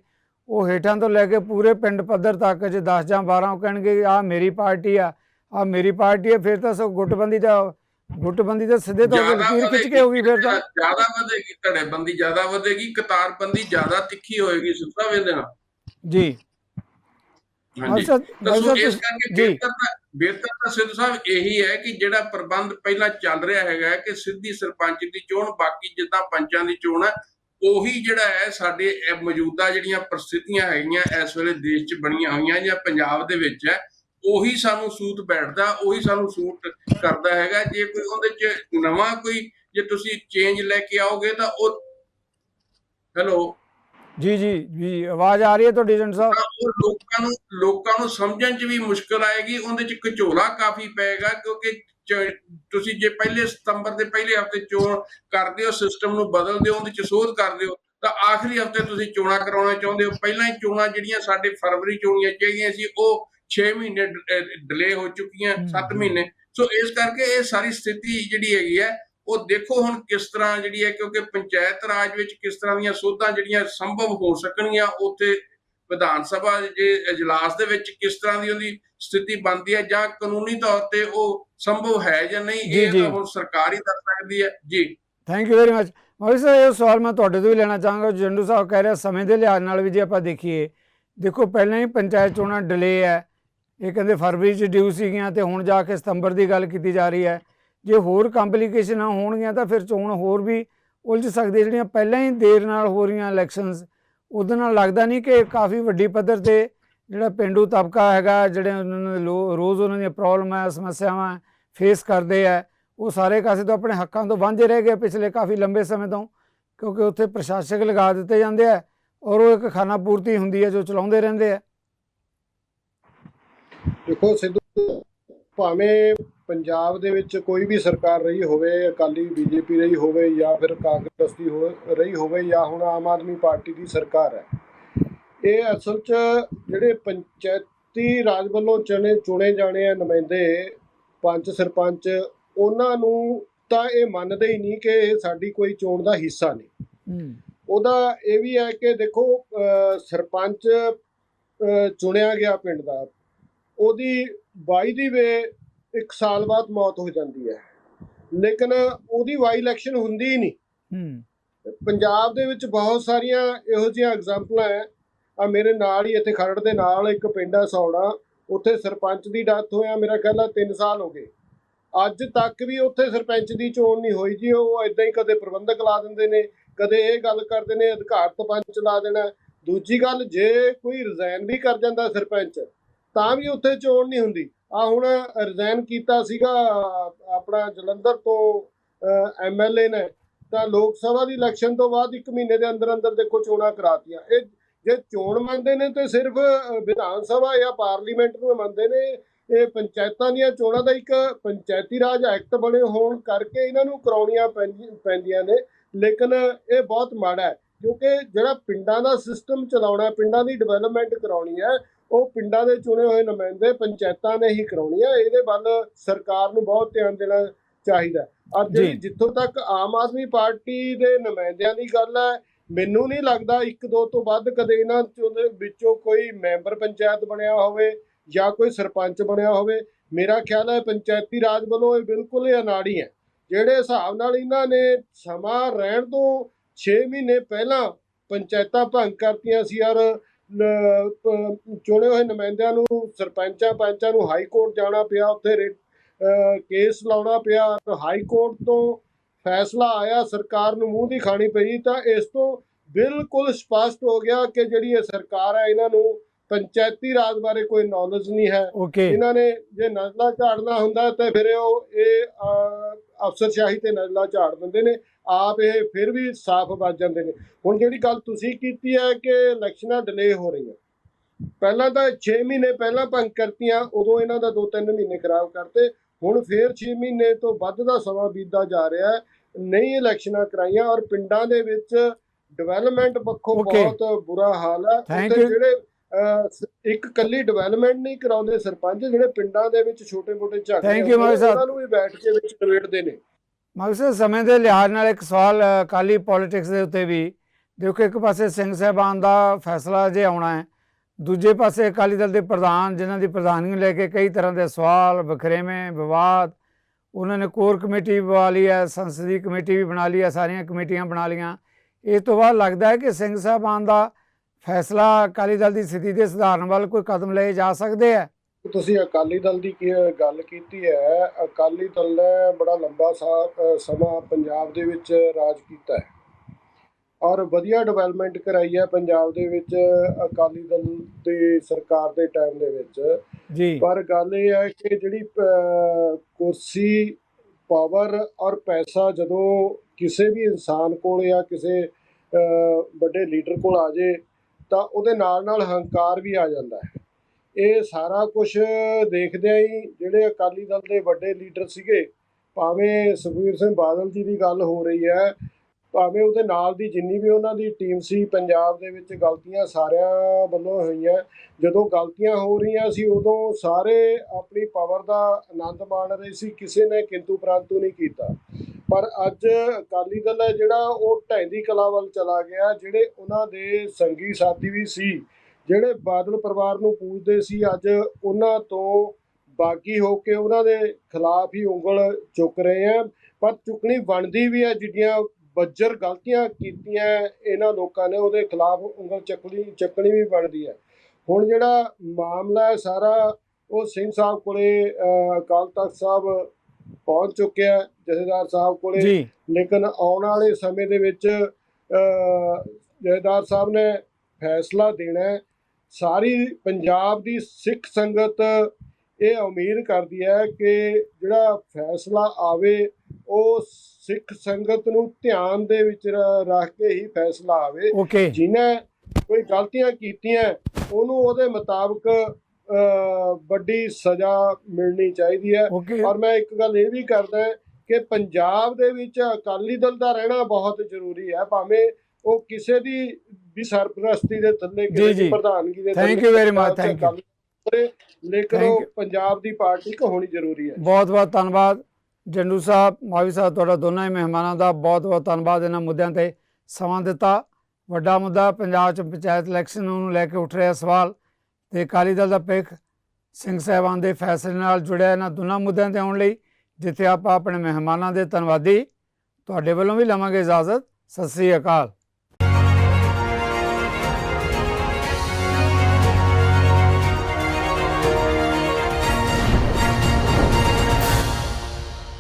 ਉਹ ਹੇਠਾਂ ਤੋਂ ਲੈ ਕੇ ਪੂਰੇ ਪਿੰਡ ਪੱਧਰ ਤੱਕ ਜੇ 10 ਜਾਂ 12 ਉਹ ਕਹਿਣਗੇ ਆ ਮੇਰੀ ਪਾਰਟੀ ਆ ਆ ਮੇਰੀ ਪਾਰਟੀ ਆ ਫਿਰ ਤਾਂ ਸਭ ਗੁੱਟਬੰਦੀ ਦਾ ਗੁੱਟਬੰਦੀ ਦਾ ਸਿੱਧੇ ਤੌਰ ਤੇ ਲਕੀਰ ਖਿੱਚ ਕੇ ਹੋਗੀ ਫਿਰ ਤਾਂ। ਜ਼ਿਆਦਾ ਵਧੇਗੀ ਧੜੇਬੰਦੀ ਜ਼ਿਆਦਾ ਵਧੇਗੀ ਕਤਾਰਬੰਦੀ ਜ਼ਿਆਦਾ ਤਿੱਖੀ ਹੋਏਗੀ ਸੁੱਤਾ ਵੇਂਦੇ ਨਾਲ। ਜੀ। ਹਾਂਜੀ। ਇਸ ਤੁਸੀਂ- ਕਰਕੇ ਜੀ। ਬਿਹਤਰ ਤਾਂ ਬਿਹਤਰ ਤਾਂ ਸਿੱਧੂ ਸਾਹਿਬ ਇਹੀ ਹੈ ਕਿ ਜਿਹੜਾ ਪ੍ਰਬੰਧ ਪਹਿਲਾਂ ਚੱਲ ਰਿਹਾ ਹੈਗਾ ਹੈ ਕਿ ਸਿੱਧੀ ਸਰਪੰਚ ਦੀ ਚੋਣ ਬਾਕੀ ਜਿੱਦਾਂ ਪੰਚਾਂ ਦੀ ਚੋਣ ਹੈ ਉਹੀ ਜਿਹੜਾ ਹੈ ਸਾਡੇ ਇਹ ਮੌਜੂਦਾ ਜਿਹੜੀਆਂ ਪ੍ਰਸਥਿਤੀਆਂ ਹੈਗੀਆਂ ਇਸ ਵੇਲੇ ਦੇਸ਼ 'ਚ ਬਣੀਆਂ ਹੋਈਆਂ ਜਾਂ ਪੰਜਾਬ ਦੇ ਵਿੱਚ ਹੈ ਉਹੀ ਸਾਨੂੰ ਸੂਤ ਬੈਠਦਾ ਉਹੀ ਸਾਨੂੰ ਸੂਟ ਕਰਦਾ ਹੈਗਾ। ਜੇ ਕੋਈ ਉਹਦੇ 'ਚ ਨਵਾਂ ਕੋਈ ਜੇ ਤੁਸੀਂ ਚੇਂਜ ਲੈ ਕੇ ਆਓਗੇ ਤਾਂ ਉਹ ਹੈਲੋ ਜੀ ਜੀ ਜੀ ਆਵਾਜ਼ ਆ ਰਹੀ ਹੈ ਤੁਹਾਡੀ ਏਜੰਟ ਸਾਹਿਬ? ਲੋਕਾਂ ਨੂੰ ਲੋਕਾਂ ਨੂੰ ਸਮਝਣ 'ਚ ਵੀ ਮੁਸ਼ਕਲ ਆਏਗੀ ਉਹਦੇ 'ਚ ਘਚੋਲਾ ਕਾਫੀ ਪਏਗਾ ਕਿਉਂਕਿ ਤੁਸੀਂ ਜੇ ਪਹਿਲੇ ਸਤੰਬਰ ਦੇ ਪਹਿਲੇ ਹਫ਼ਤੇ ਚੋਣ ਕਰਦੇ ਹੋ ਸਿਸਟਮ ਨੂੰ ਬਦਲਦੇ ਹੋ ਉਹਦੇ 'ਚ ਸੋਧ ਕਰਦੇ ਹੋ ਤਾਂ ਆਖਰੀ ਹਫ਼ਤੇ ਤੁਸੀਂ ਚੋਣਾਂ ਕਰਾਉਣਾ ਚਾਹੁੰਦੇ ਹੋ। ਪਹਿਲਾਂ ਹੀ ਚੋਣਾਂ ਜਿਹੜੀਆਂ ਸਾਡੇ ਫਰਵਰੀ 'ਚ ਹੋਣੀਆਂ ਚਾਹੀਦੀਆਂ ਸੀ ਉਹ 6 ਮਹੀਨੇ ਡਿਲੇ ਹੋ ਚੁੱਕੀਆਂ ਹਮ, 7 ਹਮ। ਮਹੀਨੇ। ਸੋ ਇਸ ਕਰਕੇ ਇਹ ਸਾਰੀ ਸਥਿਤੀ ਜਿਹੜੀ ਹੈਗੀ ਹੈ ਉਹ ਦੇਖੋ ਹੁਣ ਕਿਸ ਤਰ੍ਹਾਂ ਜਿਹੜੀ ਹੈ ਕਿਉਂਕਿ ਪੰਚਾਇਤ ਰਾਜ ਵਿੱਚ ਕਿਸ ਤਰ੍ਹਾਂ ਦੀਆਂ ਸੋਧਾਂ ਜਿਹੜੀਆਂ ਸੰਭਵ ਹੋ ਸਕਣਗੀਆਂ ਉੱਥੇ ਵਿਧਾਨ ਸਭਾ ਦੇ ਇਜਲਾਸ ਦੇ ਵਿੱਚ ਕਿਸ ਤਰ੍ਹਾਂ ਦੀ ਉਹਦੀ ਸਥਿਤੀ ਬਣਦੀ ਹੈ ਜਾਂ ਕਾਨੂੰਨੀ ਤੌਰ ਤੇ ਉਹ ਸੰਭਵ ਹੈ ਜਾਂ ਨਹੀਂ ਇਹ। ਤਾਂ ਹੁਣ ਸਰਕਾਰ ਹੀ ਦੱਸ ਸਕਦੀ ਹੈ। ਜੀ। Thank you very much Mohit sir ਇਹ ਸਵਾਲ ਮੈਂ ਤੁਹਾਡੇ ਤੋਂ ਵੀ ਲੈਣਾ ਚਾਹਾਂਗਾ। ਜੰਡੂ ਸਾਹਿਬ ਕਹਿ ਰਿਹਾ ਸਮੇਂ ਦੇ ਲਿਹਾਜ਼ ਨਾਲ ਵੀ ਜੇ ਆਪਾਂ ਦੇਖੀਏ ਦੇਖੋ ਪਹਿਲਾਂ ਹੀ ਪੰਚਾਇਤ ਚੋਣਾਂ ਡਿਲੇ ਹੈ। ਇਹ ਕਹਿੰਦੇ ਫਰਵਰੀ 'ਚ ਡਿਊ ਸੀਗੀਆਂ ਤੇ ਹੁਣ ਜਾ ਕੇ ਸਤੰਬਰ ਦੀ ਗੱਲ ਕੀਤੀ ਜਾ ਰਹੀ ਹੈ। ਜੇ ਹੋਰ ਕੰਪਲਿਕੇਸ਼ਨਾਂ ਹੋਣਗੀਆਂ ਤਾਂ ਫਿਰ ਚੋਣ ਹੋਰ ਵੀ ਉਲਝ ਸਕਦੀ ਜਿਹੜੀਆਂ ਪਹਿਲਾਂ ਹੀ ਦੇਰ ਨਾਲ ਹੋ ਰਹੀਆਂ ਇਲੈਕਸ਼ਨਸ ਉਹਦੇ ਨਾਲ ਲੱਗਦਾ ਨਹੀਂ ਕਿ ਕਾਫੀ ਵੱਡੀ ਪੱਧਰ ਤੇ ਜਿਹੜਾ ਪਿੰਡੂ ਤਬਕਾ ਹੈਗਾ, ਜਿਹੜੇ ਉਹਨਾਂ ਦੇ ਲੋ- ਰੋਜ਼ ਉਹਨਾਂ ਦੀਆਂ ਪ੍ਰੋਬਲਮਾਂ ਸਮੱਸਿਆਵਾਂ ਫੇਸ ਕਰਦੇ ਆ, ਉਹ ਸਾਰੇ ਕਾਸੇ ਤੋਂ ਆਪਣੇ ਹੱਕਾਂ ਤੋਂ ਵਾਂਝੇ ਰਹਿ ਗਏ ਪਿਛਲੇ ਕਾਫੀ ਲੰਬੇ ਸਮੇਂ ਤੋਂ, ਕਿਉਂਕਿ ਉੱਥੇ ਪ੍ਰਸ਼ਾਸਕ ਲਗਾ ਦਿੱਤੇ ਜਾਂਦੇ ਆ ਔਰ ਉਹ ਇੱਕ ਖਾਨਾ ਪੂਰਤੀ ਹੁੰਦੀ ਹੈ ਜੋ ਚਲਾਉਂਦੇ ਰਹਿੰਦੇ ਆ। ਦੇਖੋ ਸਿੱਧੂ, ਭਾਵੇਂ ਪੰਜਾਬ ਦੇ ਵਿੱਚ ਕੋਈ ਵੀ ਸਰਕਾਰ ਰਹੀ ਹੋਵੇ ਅਕਾਲੀ ਬੀਜੇਪੀ ਰਹੀ ਹੋਵੇ ਜਾਂ ਫਿਰ ਕਾਂਗਰਸ ਦੀ ਹੋ ਰਹੀ ਹੋਵੇ ਜਾਂ ਹੁਣ ਆਮ ਆਦਮੀ ਪਾਰਟੀ ਦੀ ਸਰਕਾਰ ਹੈ। ਇਹ ਅਸਲ 'ਚ ਜਿਹੜੇ ਪੰਚਾਇਤੀ ਰਾਜ ਵੱਲੋਂ ਚੁਣੇ ਚੁਣੇ ਜਾਣੇ ਆ ਨੁਮਾਇੰਦੇ ਪੰਚ ਸਰਪੰਚ ਉਹਨਾਂ ਨੂੰ ਤਾਂ ਇਹ ਮੰਨਦੇ ਹੀ ਨਹੀਂ ਕਿ ਇਹ ਸਾਡੀ ਕੋਈ ਚੋਣ ਦਾ ਹਿੱਸਾ ਨਹੀਂ। ਉਹਦਾ ਇਹ ਵੀ ਹੈ ਕਿ ਦੇਖੋ ਸਰਪੰਚ ਚੁਣਿਆ ਗਿਆ ਪਿੰਡ ਦਾ। ਉਹਦੀ ਬਾਈ ਦੀ ਵੇ ਇੱਕ ਸਾਲ ਬਾਅਦ ਮੌਤ ਹੋ ਜਾਂਦੀ ਹੈ। ਲੇਕਿਨ ਉਹਦੀ ਵਾਈ ਇਲੈਕਸ਼ਨ ਹੁੰਦੀ ਹੀ ਨਹੀਂ। ਹੂੰ। ਪੰਜਾਬ ਦੇ ਵਿੱਚ ਬਹੁਤ ਸਾਰੀਆਂ ਇਹੋ ਜਿਹੀਆਂ ਐਗਜ਼ਾਮਪਲਾਂ ਹੈ। ਆ ਮੇਰੇ ਨਾਲ ਹੀ ਇੱਥੇ ਖਰੜ ਦੇ ਨਾਲ ਇੱਕ ਪਿੰਡ ਹੈ ਸੌੜਾ। ਉੱਥੇ ਸਰਪੰਚ ਦੀ ਡੈਥ ਹੋਇਆ ਮੇਰਾ ਖਿਆਲ ਆ 3 ਸਾਲ ਹੋ ਗਏ। ਅੱਜ ਤੱਕ ਵੀ ਉੱਥੇ ਸਰਪੰਚ ਦੀ ਚੋਣ ਨਹੀਂ ਹੋਈ ਜੀ। ਉਹ ਇਦਾਂ ਹੀ ਕਦੇ ਪ੍ਰਬੰਧਕ ਲਾ ਦਿੰਦੇ ਨੇ ਕਦੇ ਇਹ ਗੱਲ ਕਰਦੇ ਨੇ ਅਧਿਕਾਰਤ ਪੰਚ ਲਾ ਦੇਣਾ। ਦੂਜੀ ਗੱਲ ਜੇ ਕੋਈ ਰਿਜ਼ਾਈਨ ਵੀ ਕਰ ਜਾਂਦਾ ਸਰਪੰਚ ਤਾਂ ਵੀ ਉੱਥੇ ਚੋਣ ਨਹੀਂ ਹੁੰਦੀ। ਆ ਹੁਣ ਰਿਜ਼ਾਈਨ ਕੀਤਾ ਸੀਗਾ ਆਪਣਾ ਜਲੰਧਰ ਤੋਂ ਐਮਐਲਏ ਨੇ। ਤਾਂ ਲੋਕ ਸਭਾ ਦੀ ਇਲੈਕਸ਼ਨ ਤੋਂ ਬਾਅਦ 1 ਮਹੀਨੇ ਦੇ ਅੰਦਰ ਅੰਦਰ ਦੇਖੋ ਚੋਣਾਂ ਕਰਾਤੀਆਂ। ਇਹ ਜੇ ਚੋਣ ਮੰਨਦੇ ਨੇ ਤੇ ਸਿਰਫ ਵਿਧਾਨ ਸਭਾ ਜਾਂ ਪਾਰਲੀਮੈਂਟ ਨੂੰ ਮੰਨਦੇ ਨੇ। ਇਹ ਪੰਚਾਇਤਾਂ ਦੀਆਂ ਚੋਣਾਂ ਦਾ ਇੱਕ ਪੰਚਾਇਤੀ ਰਾਜ ਐਕਟ ਬਣੇ ਹੋਣ ਕਰਕੇ ਇਹਨਾਂ ਨੂੰ ਕਰਾਉਣੀਆਂ ਪੈਂਦੀ- ਪੈਂਦੀਆਂ ਨੇ। ਲੇਕਿਨ ਇਹ ਬਹੁਤ ਮਾੜਾ ਹੈ, ਕਿਉਂਕਿ ਜਿਹੜਾ ਪਿੰਡਾਂ ਦਾ ਸਿਸਟਮ ਚਲਾਉਣਾ, ਪਿੰਡਾਂ ਦੀ ਡਿਵੈਲਪਮੈਂਟ ਕਰਾਉਣੀ ਹੈ ਉਹ ਪਿੰਡਾਂ ਦੇ ਚੁਣੇ ਹੋਏ ਨੁਮਾਇੰਦੇ ਪੰਚਾਇਤਾਂ ਨੇ ਹੀ ਕਰਾਉਣੀ ਹੈ ਇਹਦੇ ਵੱਲ ਸਰਕਾਰ ਨੂੰ ਬਹੁਤ ਧਿਆਨ ਦੇਣਾ ਚਾਹੀਦਾ। ਔਰ ਜਿਹੜੀ ਜੀ। ਜਿੱਥੋਂ ਤੱਕ ਆਮ ਆਦਮੀ ਪਾਰਟੀ ਦੇ ਨੁਮਾਇੰਦਿਆਂ ਦੀ ਗੱਲ ਹੈ ਮੈਨੂੰ ਨਹੀਂ ਲੱਗਦਾ ਇੱਕ ਦੋ ਤੋਂ ਵੱਧ ਕਦੇ ਇਹਨਾਂ ਵਿੱਚੋਂ ਕੋਈ ਮੈਂਬਰ ਪੰਚਾਇਤ ਬਣਿਆ ਹੋਵੇ ਜਾਂ ਕੋਈ ਸਰਪੰਚ ਬਣਿਆ ਹੋਵੇ। ਮੇਰਾ ਖਿਆਲ ਹੈ ਪੰਚਾਇਤੀ ਰਾਜ ਵੱਲੋਂ ਇਹ ਬਿਲਕੁਲ ਹੀ ਅਨਾੜੀ ਹੈ। ਜਿਹੜੇ ਹਿਸਾਬ ਨਾਲ ਇਹਨਾਂ ਨੇ ਸਮਾਂ ਰਹਿਣ ਤੋਂ 6 ਮਹੀਨੇ ਪਹਿਲਾਂ ਪੰਚਾਇਤਾਂ ਭੰਗ ਕਰਤੀਆਂ ਸੀ ਔਰ ਚੁਣੇ ਹੋਏ ਨੁਮਾਇੰਦਿਆਂ ਨੂੰ ਸਰਪੰਚਾਂ ਪੰਚਾਂ ਨੂੰ ਹਾਈ ਕੋਰਟ ਜਾਣਾ ਪਿਆ ਉੱਥੇ ਕੇਸ ਲਾਉਣਾ ਪਿਆ। ਤੇ ਹਾਈ ਕੋਰਟ ਤੋਂ ਫੈਸਲਾ ਆਇਆ ਸਰਕਾਰ ਨੂੰ ਮੂੰਹ ਦੀ ਖਾਣੀ ਪਈ ਤਾਂ ਇਸ ਤੋਂ ਬਿਲਕੁਲ ਸਪਸ਼ਟ ਹੋ ਗਿਆ ਕਿ ਜਿਹੜੀ ਇਹ ਸਰਕਾਰ ਹੈ ਇਹਨਾਂ ਨੂੰ ਪੰਚਾਇਤੀ ਰਾਜ ਬਾਰੇ ਕੋਈ ਨੌਲੇਜ ਨਹੀਂ ਹੈ। ਇਹਨਾਂ ਨੇ ਜੇ ਨਜ਼ਲਾ ਝਾੜਨਾ ਹੁੰਦਾ ਤਾਂ ਫਿਰ ਉਹ ਇਹ ਅਫਸਰਸ਼ਾਹੀ ਤੇ ਨਜ਼ਲਾ ਝਾੜ ਦਿੰਦੇ ਨੇ ਆਪ ਇਹ ਫਿਰ ਵੀ ਸਾਫ਼ ਵੱਜ ਜਾਂਦੇ ਨੇ। ਹੁਣ ਜਿਹੜੀ ਗੱਲ ਤੁਸੀਂ ਕੀਤੀ ਹੈ ਕਿ ਇਲੈਕਸ਼ਨਾਂ ਡਿਲੇ ਹੋ ਰਹੀਆਂ। ਪਹਿਲਾਂ ਤਾਂ 6 ਮਹੀਨੇ ਪਹਿਲਾਂ ਭੰਗ ਕਰਤੀਆਂ ਉਦੋਂ ਇਹਨਾਂ ਦਾ 2-3 ਮਹੀਨੇ ਖਰਾਬ ਕਰਤੇ। ਹੁਣ ਫੇਰ 6 ਮਹੀਨੇ ਤੋਂ ਵੱਧ ਦਾ ਸਮਾਂ ਬੀਤਦਾ ਜਾ ਰਿਹਾ ਹੈ। ਨਹੀਂ ਇਲੈਕਸ਼ਨਾਂ ਕਰਾਈਆਂ ਔਰ ਪਿੰਡਾਂ ਦੇ ਵਿੱਚ ਡਿਵੈਲਪਮੈਂਟ ਪੱਖੋਂ. ਬਹੁਤ ਬੁਰਾ ਹਾਲ ਹੈ। ਉੱਥੇ. ਜਿਹੜੇ ਇੱਕ ਕੱਲੀ ਡਿਵੈਲਪਮੈਂਟ ਨਹੀਂ ਕਰਾਉਂਦੇ ਸਰਪੰਚ ਜਿਹੜੇ ਪਿੰਡਾਂ ਦੇ ਵਿੱਚ ਛੋਟੇ-ਮੋਟੇ you, ਹੁੰਦੇ ਨੇ, ਮਾਈ ਸਾਹਿਬ। ਉਹਨਾਂ ਨੂੰ ਵੀ ਬੈਠ ਕੇ ਵਿੱਚ ਨਿਬੇੜਦੇ ਨੇ। ਮਕਸਦ ਸਮੇਂ ਦੇ ਲਿਹਾਜ਼ ਨਾਲ ਇੱਕ ਸਵਾਲ ਅ, ਅਕਾਲੀ ਪੋਲਿਟਿਕਸ ਦੇ ਉੱਤੇ ਵੀ। ਦੇਖੋ ਇੱਕ ਪਾਸੇ ਸਿੰਘ ਸਾਹਿਬਾਨ ਦਾ ਫੈਸਲਾ ਜੇ ਆਉਣਾ ਹੈ ਦੂਜੇ ਪਾਸੇ ਅਕਾਲੀ ਦਲ ਦੇ ਪ੍ਰਧਾਨ ਜਿਨ੍ਹਾਂ ਦੀ ਪ੍ਰਧਾਨਗੀ ਨੂੰ ਲੈ ਕੇ ਕਈ ਤਰ੍ਹਾਂ ਦੇ ਸਵਾਲ ਵਖਰੇਵੇਂ ਵਿਵਾਦ ਉਹਨਾਂ ਨੇ ਕੋਰ ਕਮੇਟੀ ਬਣਾ ਲਈ ਹੈ ਸੰਸਦੀ ਕਮੇਟੀ ਵੀ ਬਣਾ ਲਈ ਹੈ ਸਾਰੀਆਂ ਕਮੇਟੀਆਂ ਬਣਾ ਲੀਆਂ ਇਸ ਤੋਂ ਬਾਅਦ ਲੱਗਦਾ ਹੈ ਕਿ ਸਿੰਘ ਸਾਹਿਬਾਨ ਦਾ ਫੈਸਲਾ ਅਕਾਲੀ ਦਲ ਦੀ ਸਥਿਤੀ ਦੇ ਸੁਧਾਰਨ ਵੱਲ ਕੋਈ ਕਦਮ ਲਏ ਜਾ ਸਕਦੇ ਹੈ ਤੁਸੀਂ ਅਕਾਲੀ ਦਲ ਦੀ ਕੀ ਗੱਲ ਕੀਤੀ ਹੈ? ਅਕਾਲੀ ਦਲ ਨੇ ਬੜਾ ਲੰਬਾ ਸਮਾਂ ਪੰਜਾਬ ਦੇ ਵਿੱਚ ਰਾਜ ਕੀਤਾ ਹੈ। ਔਰ ਵਧੀਆ ਡਿਵੈਲਪਮੈਂਟ ਕਰਾਈ ਹੈ ਪੰਜਾਬ ਦੇ ਵਿੱਚ ਅਕਾਲੀ ਦਲ ਦੀ ਸਰਕਾਰ ਦੇ ਟਾਈਮ ਦੇ ਵਿੱਚ। ਜੀ। ਪਰ ਗੱਲ ਇਹ ਹੈ ਕਿ ਜਿਹੜੀ ਕੁਰਸੀ ਪਾਵਰ ਔਰ ਪੈਸਾ ਜਦੋਂ ਕਿਸੇ ਵੀ ਇਨਸਾਨ ਕੋਲ ਜਾਂ ਕਿਸੇ ਵੱਡੇ ਲੀਡਰ ਕੋਲ ਆ ਜੇ ਤਾਂ ਉਹਦੇ ਨਾਲ ਨਾਲ ਹੰਕਾਰ ਵੀ ਆ ਜਾਂਦਾ ਹੈ। ਇਹ ਸਾਰਾ ਕੁਝ ਦੇਖਦਿਆਂ ਹੀ ਜਿਹੜੇ ਅਕਾਲੀ ਦਲ ਦੇ ਵੱਡੇ ਲੀਡਰ ਸੀਗੇ, ਭਾਵੇਂ ਸੁਖਬੀਰ ਸਿੰਘ ਬਾਦਲ ਜੀ ਦੀ ਗੱਲ ਹੋ ਰਹੀ ਹੈ ਭਾਵੇਂ ਉਹਦੇ ਨਾਲ ਦੀ ਜਿੰਨੀ ਵੀ ਉਹਨਾਂ ਦੀ ਟੀਮ ਸੀ, ਪੰਜਾਬ ਦੇ ਵਿੱਚ ਗਲਤੀਆਂ ਸਾਰਿਆਂ ਵੱਲੋਂ ਹੋਈਆਂ। ਜਦੋਂ ਗਲਤੀਆਂ ਹੋ ਰਹੀਆਂ ਸੀ, ਉਦੋਂ ਸਾਰੇ ਆਪਣੀ ਪਾਵਰ ਦਾ ਆਨੰਦ ਮਾਣ ਰਹੇ ਸੀ, ਕਿਸੇ ਨੇ ਕਿੰਤੂ ਪ੍ਰੰਤੂ ਨਹੀਂ ਕੀਤਾ। ਪਰ ਅੱਜ ਅਕਾਲੀ ਦਲ ਹੈ ਜਿਹੜਾ, ਉਹ ਢਹਿੰਦੀ ਕਲਾ ਵੱਲ ਚਲਾ ਗਿਆ, ਜਿਹੜੇ ਉਹਨਾਂ ਦੇ ਸੰਗੀ ਸਾਥੀ ਵੀ ਸੀ, ਜਿਹੜੇ ਬਾਦਲ ਪਰਿਵਾਰ ਨੂੰ ਪੂਜਦੇ ਸੀ, ਅੱਜ ਉਹਨਾਂ ਤੋਂ ਬਾਗੀ ਹੋ ਕੇ ਉਹਨਾਂ ਦੇ ਖਿਲਾਫ ਹੀ ਉਂਗਲ ਚੁੱਕ ਰਹੇ ਆ। ਪਰ ਚੁੱਕਣੀ ਬਣਦੀ ਵੀ ਹੈ, ਜਿੱਡੀਆਂ ਬੱਜਰ ਗਲਤੀਆਂ ਕੀਤੀਆਂ ਇਹਨਾਂ ਲੋਕਾਂ ਨੇ ਉਹਦੇ ਖਿਲਾਫ ਉਂਗਲ ਚੱਕਣੀ ਚੱਕਣੀ ਵੀ ਬਣਦੀ ਹੈ। ਹੁਣ ਜਿਹੜਾ ਮਾਮਲਾ ਹੈ ਸਾਰਾ ਉਹ ਸਿੰਘ ਸਾਹਿਬ ਕੋਲੇ ਅਕਾਲ ਤਖਤ ਸਾਹਿਬ ਪਹੁੰਚ ਚੁੱਕਿਆ ਜਥੇਦਾਰ ਸਾਹਿਬ ਕੋਲੇ। ਲੇਕਿਨ ਆਉਣ ਵਾਲੇ ਸਮੇਂ ਦੇ ਵਿੱਚ ਜਥੇਦਾਰ ਸਾਹਿਬ ਨੇ ਫੈਸਲਾ ਦੇਣਾ ਸਾਰੀ ਪੰਜਾਬ ਦੀ ਸਿੱਖ ਸੰਗਤ ਇਹ ਉਮੀਦ ਕਰਦੀ ਹੈ ਕਿ ਜਿਹੜਾ ਫੈਸਲਾ ਆਵੇ ਉਹ ਸਿੱਖ ਸੰਗਤ ਨੂੰ ਧਿਆਨ ਦੇ ਵਿੱਚ ਰੱਖ ਕੇ ਹੀ ਫੈਸਲਾ ਆਵੇ। ਜਿਹਨੇ ਕੋਈ ਗਲਤੀਆਂ ਕੀਤੀਆਂ ਉਹਨੂੰ ਉਹਦੇ ਮੁਤਾਬਕ ਵੱਡੀ ਸਜ਼ਾ ਮਿਲਣੀ ਚਾਹੀਦੀ ਹੈ। ਔਰ ਮੈਂ ਇੱਕ ਗੱਲ ਇਹ ਵੀ ਕਰਦਾ ਕਿ ਪੰਜਾਬ ਦੇ ਵਿੱਚ ਅਕਾਲੀ ਦਲ ਦਾ ਰਹਿਣਾ ਬਹੁਤ ਜ਼ਰੂਰੀ ਹੈ। ਭਾਵੇਂ ਉਹ ਕਿਸੇ ਦੀ ਵੀ ਸਰਪ੍ਰਸਤੀ ਦੇ ਥੱਲੇ ਕਿਸੇ। ਦੀ ਪ੍ਰਧਾਨਗੀ ਦੇ you very much, thank you. you ਲੇਕਿਨ ਉਹ. ਪੰਜਾਬ ਦੀ ਪਾਰਟੀ ਕ ਹੋਣੀ ਜ਼ਰੂਰੀ ਹੈ। ਬਹੁਤ ਬਹੁਤ ਧੰਨਵਾਦ। ਜੰਡੂ ਸਾਹਿਬ, ਮਾਵੀ ਸਾਹਿਬ, ਤੁਹਾਡਾ ਦੋਨਾਂ ਹੀ ਮਹਿਮਾਨਾਂ ਦਾ ਬਹੁਤ ਬਹੁਤ ਧੰਨਵਾਦ ਇਹਨਾਂ ਮੁੱਦਿਆਂ ਤੇ ਸਮਾਂ ਦਿੱਤਾ। ਵੱਡਾ ਮੁੱਦਾ ਪੰਜਾਬ 'ਚ ਪੰਚਾਇਤ ਇਲੈਕਸ਼ਨ ਨੂੰ ਲੈ ਕੇ ਉੱਠ ਰਿਹਾ ਸਵਾਲ ਤੇ ਅਕਾਲੀ ਦਲ ਦਾ ਪਿੱਖ ਸਿੰਘ ਸਾਹਿਬਾਨ ਦੇ ਫੈਸਲੇ ਨਾਲ ਜੁੜਿਆ ਇਹਨਾਂ ਦੋਨਾਂ ਮੁੱਦਿਆਂ ਤੇ ਆਉਣ ਲਈ, ਜਿੱਥੇ ਆਪਾਂ ਆਪਣੇ ਮਹਿਮਾਨਾਂ ਦੇ ਧੰਨਵਾਦੀ ਤੁਹਾਡੇ ਵੱਲੋਂ ਵੀ ਲਵਾਂਗੇ ਇਜਾਜ਼ਤ। ਸਤਿ ਸ੍ਰੀ ਅਕਾਲ।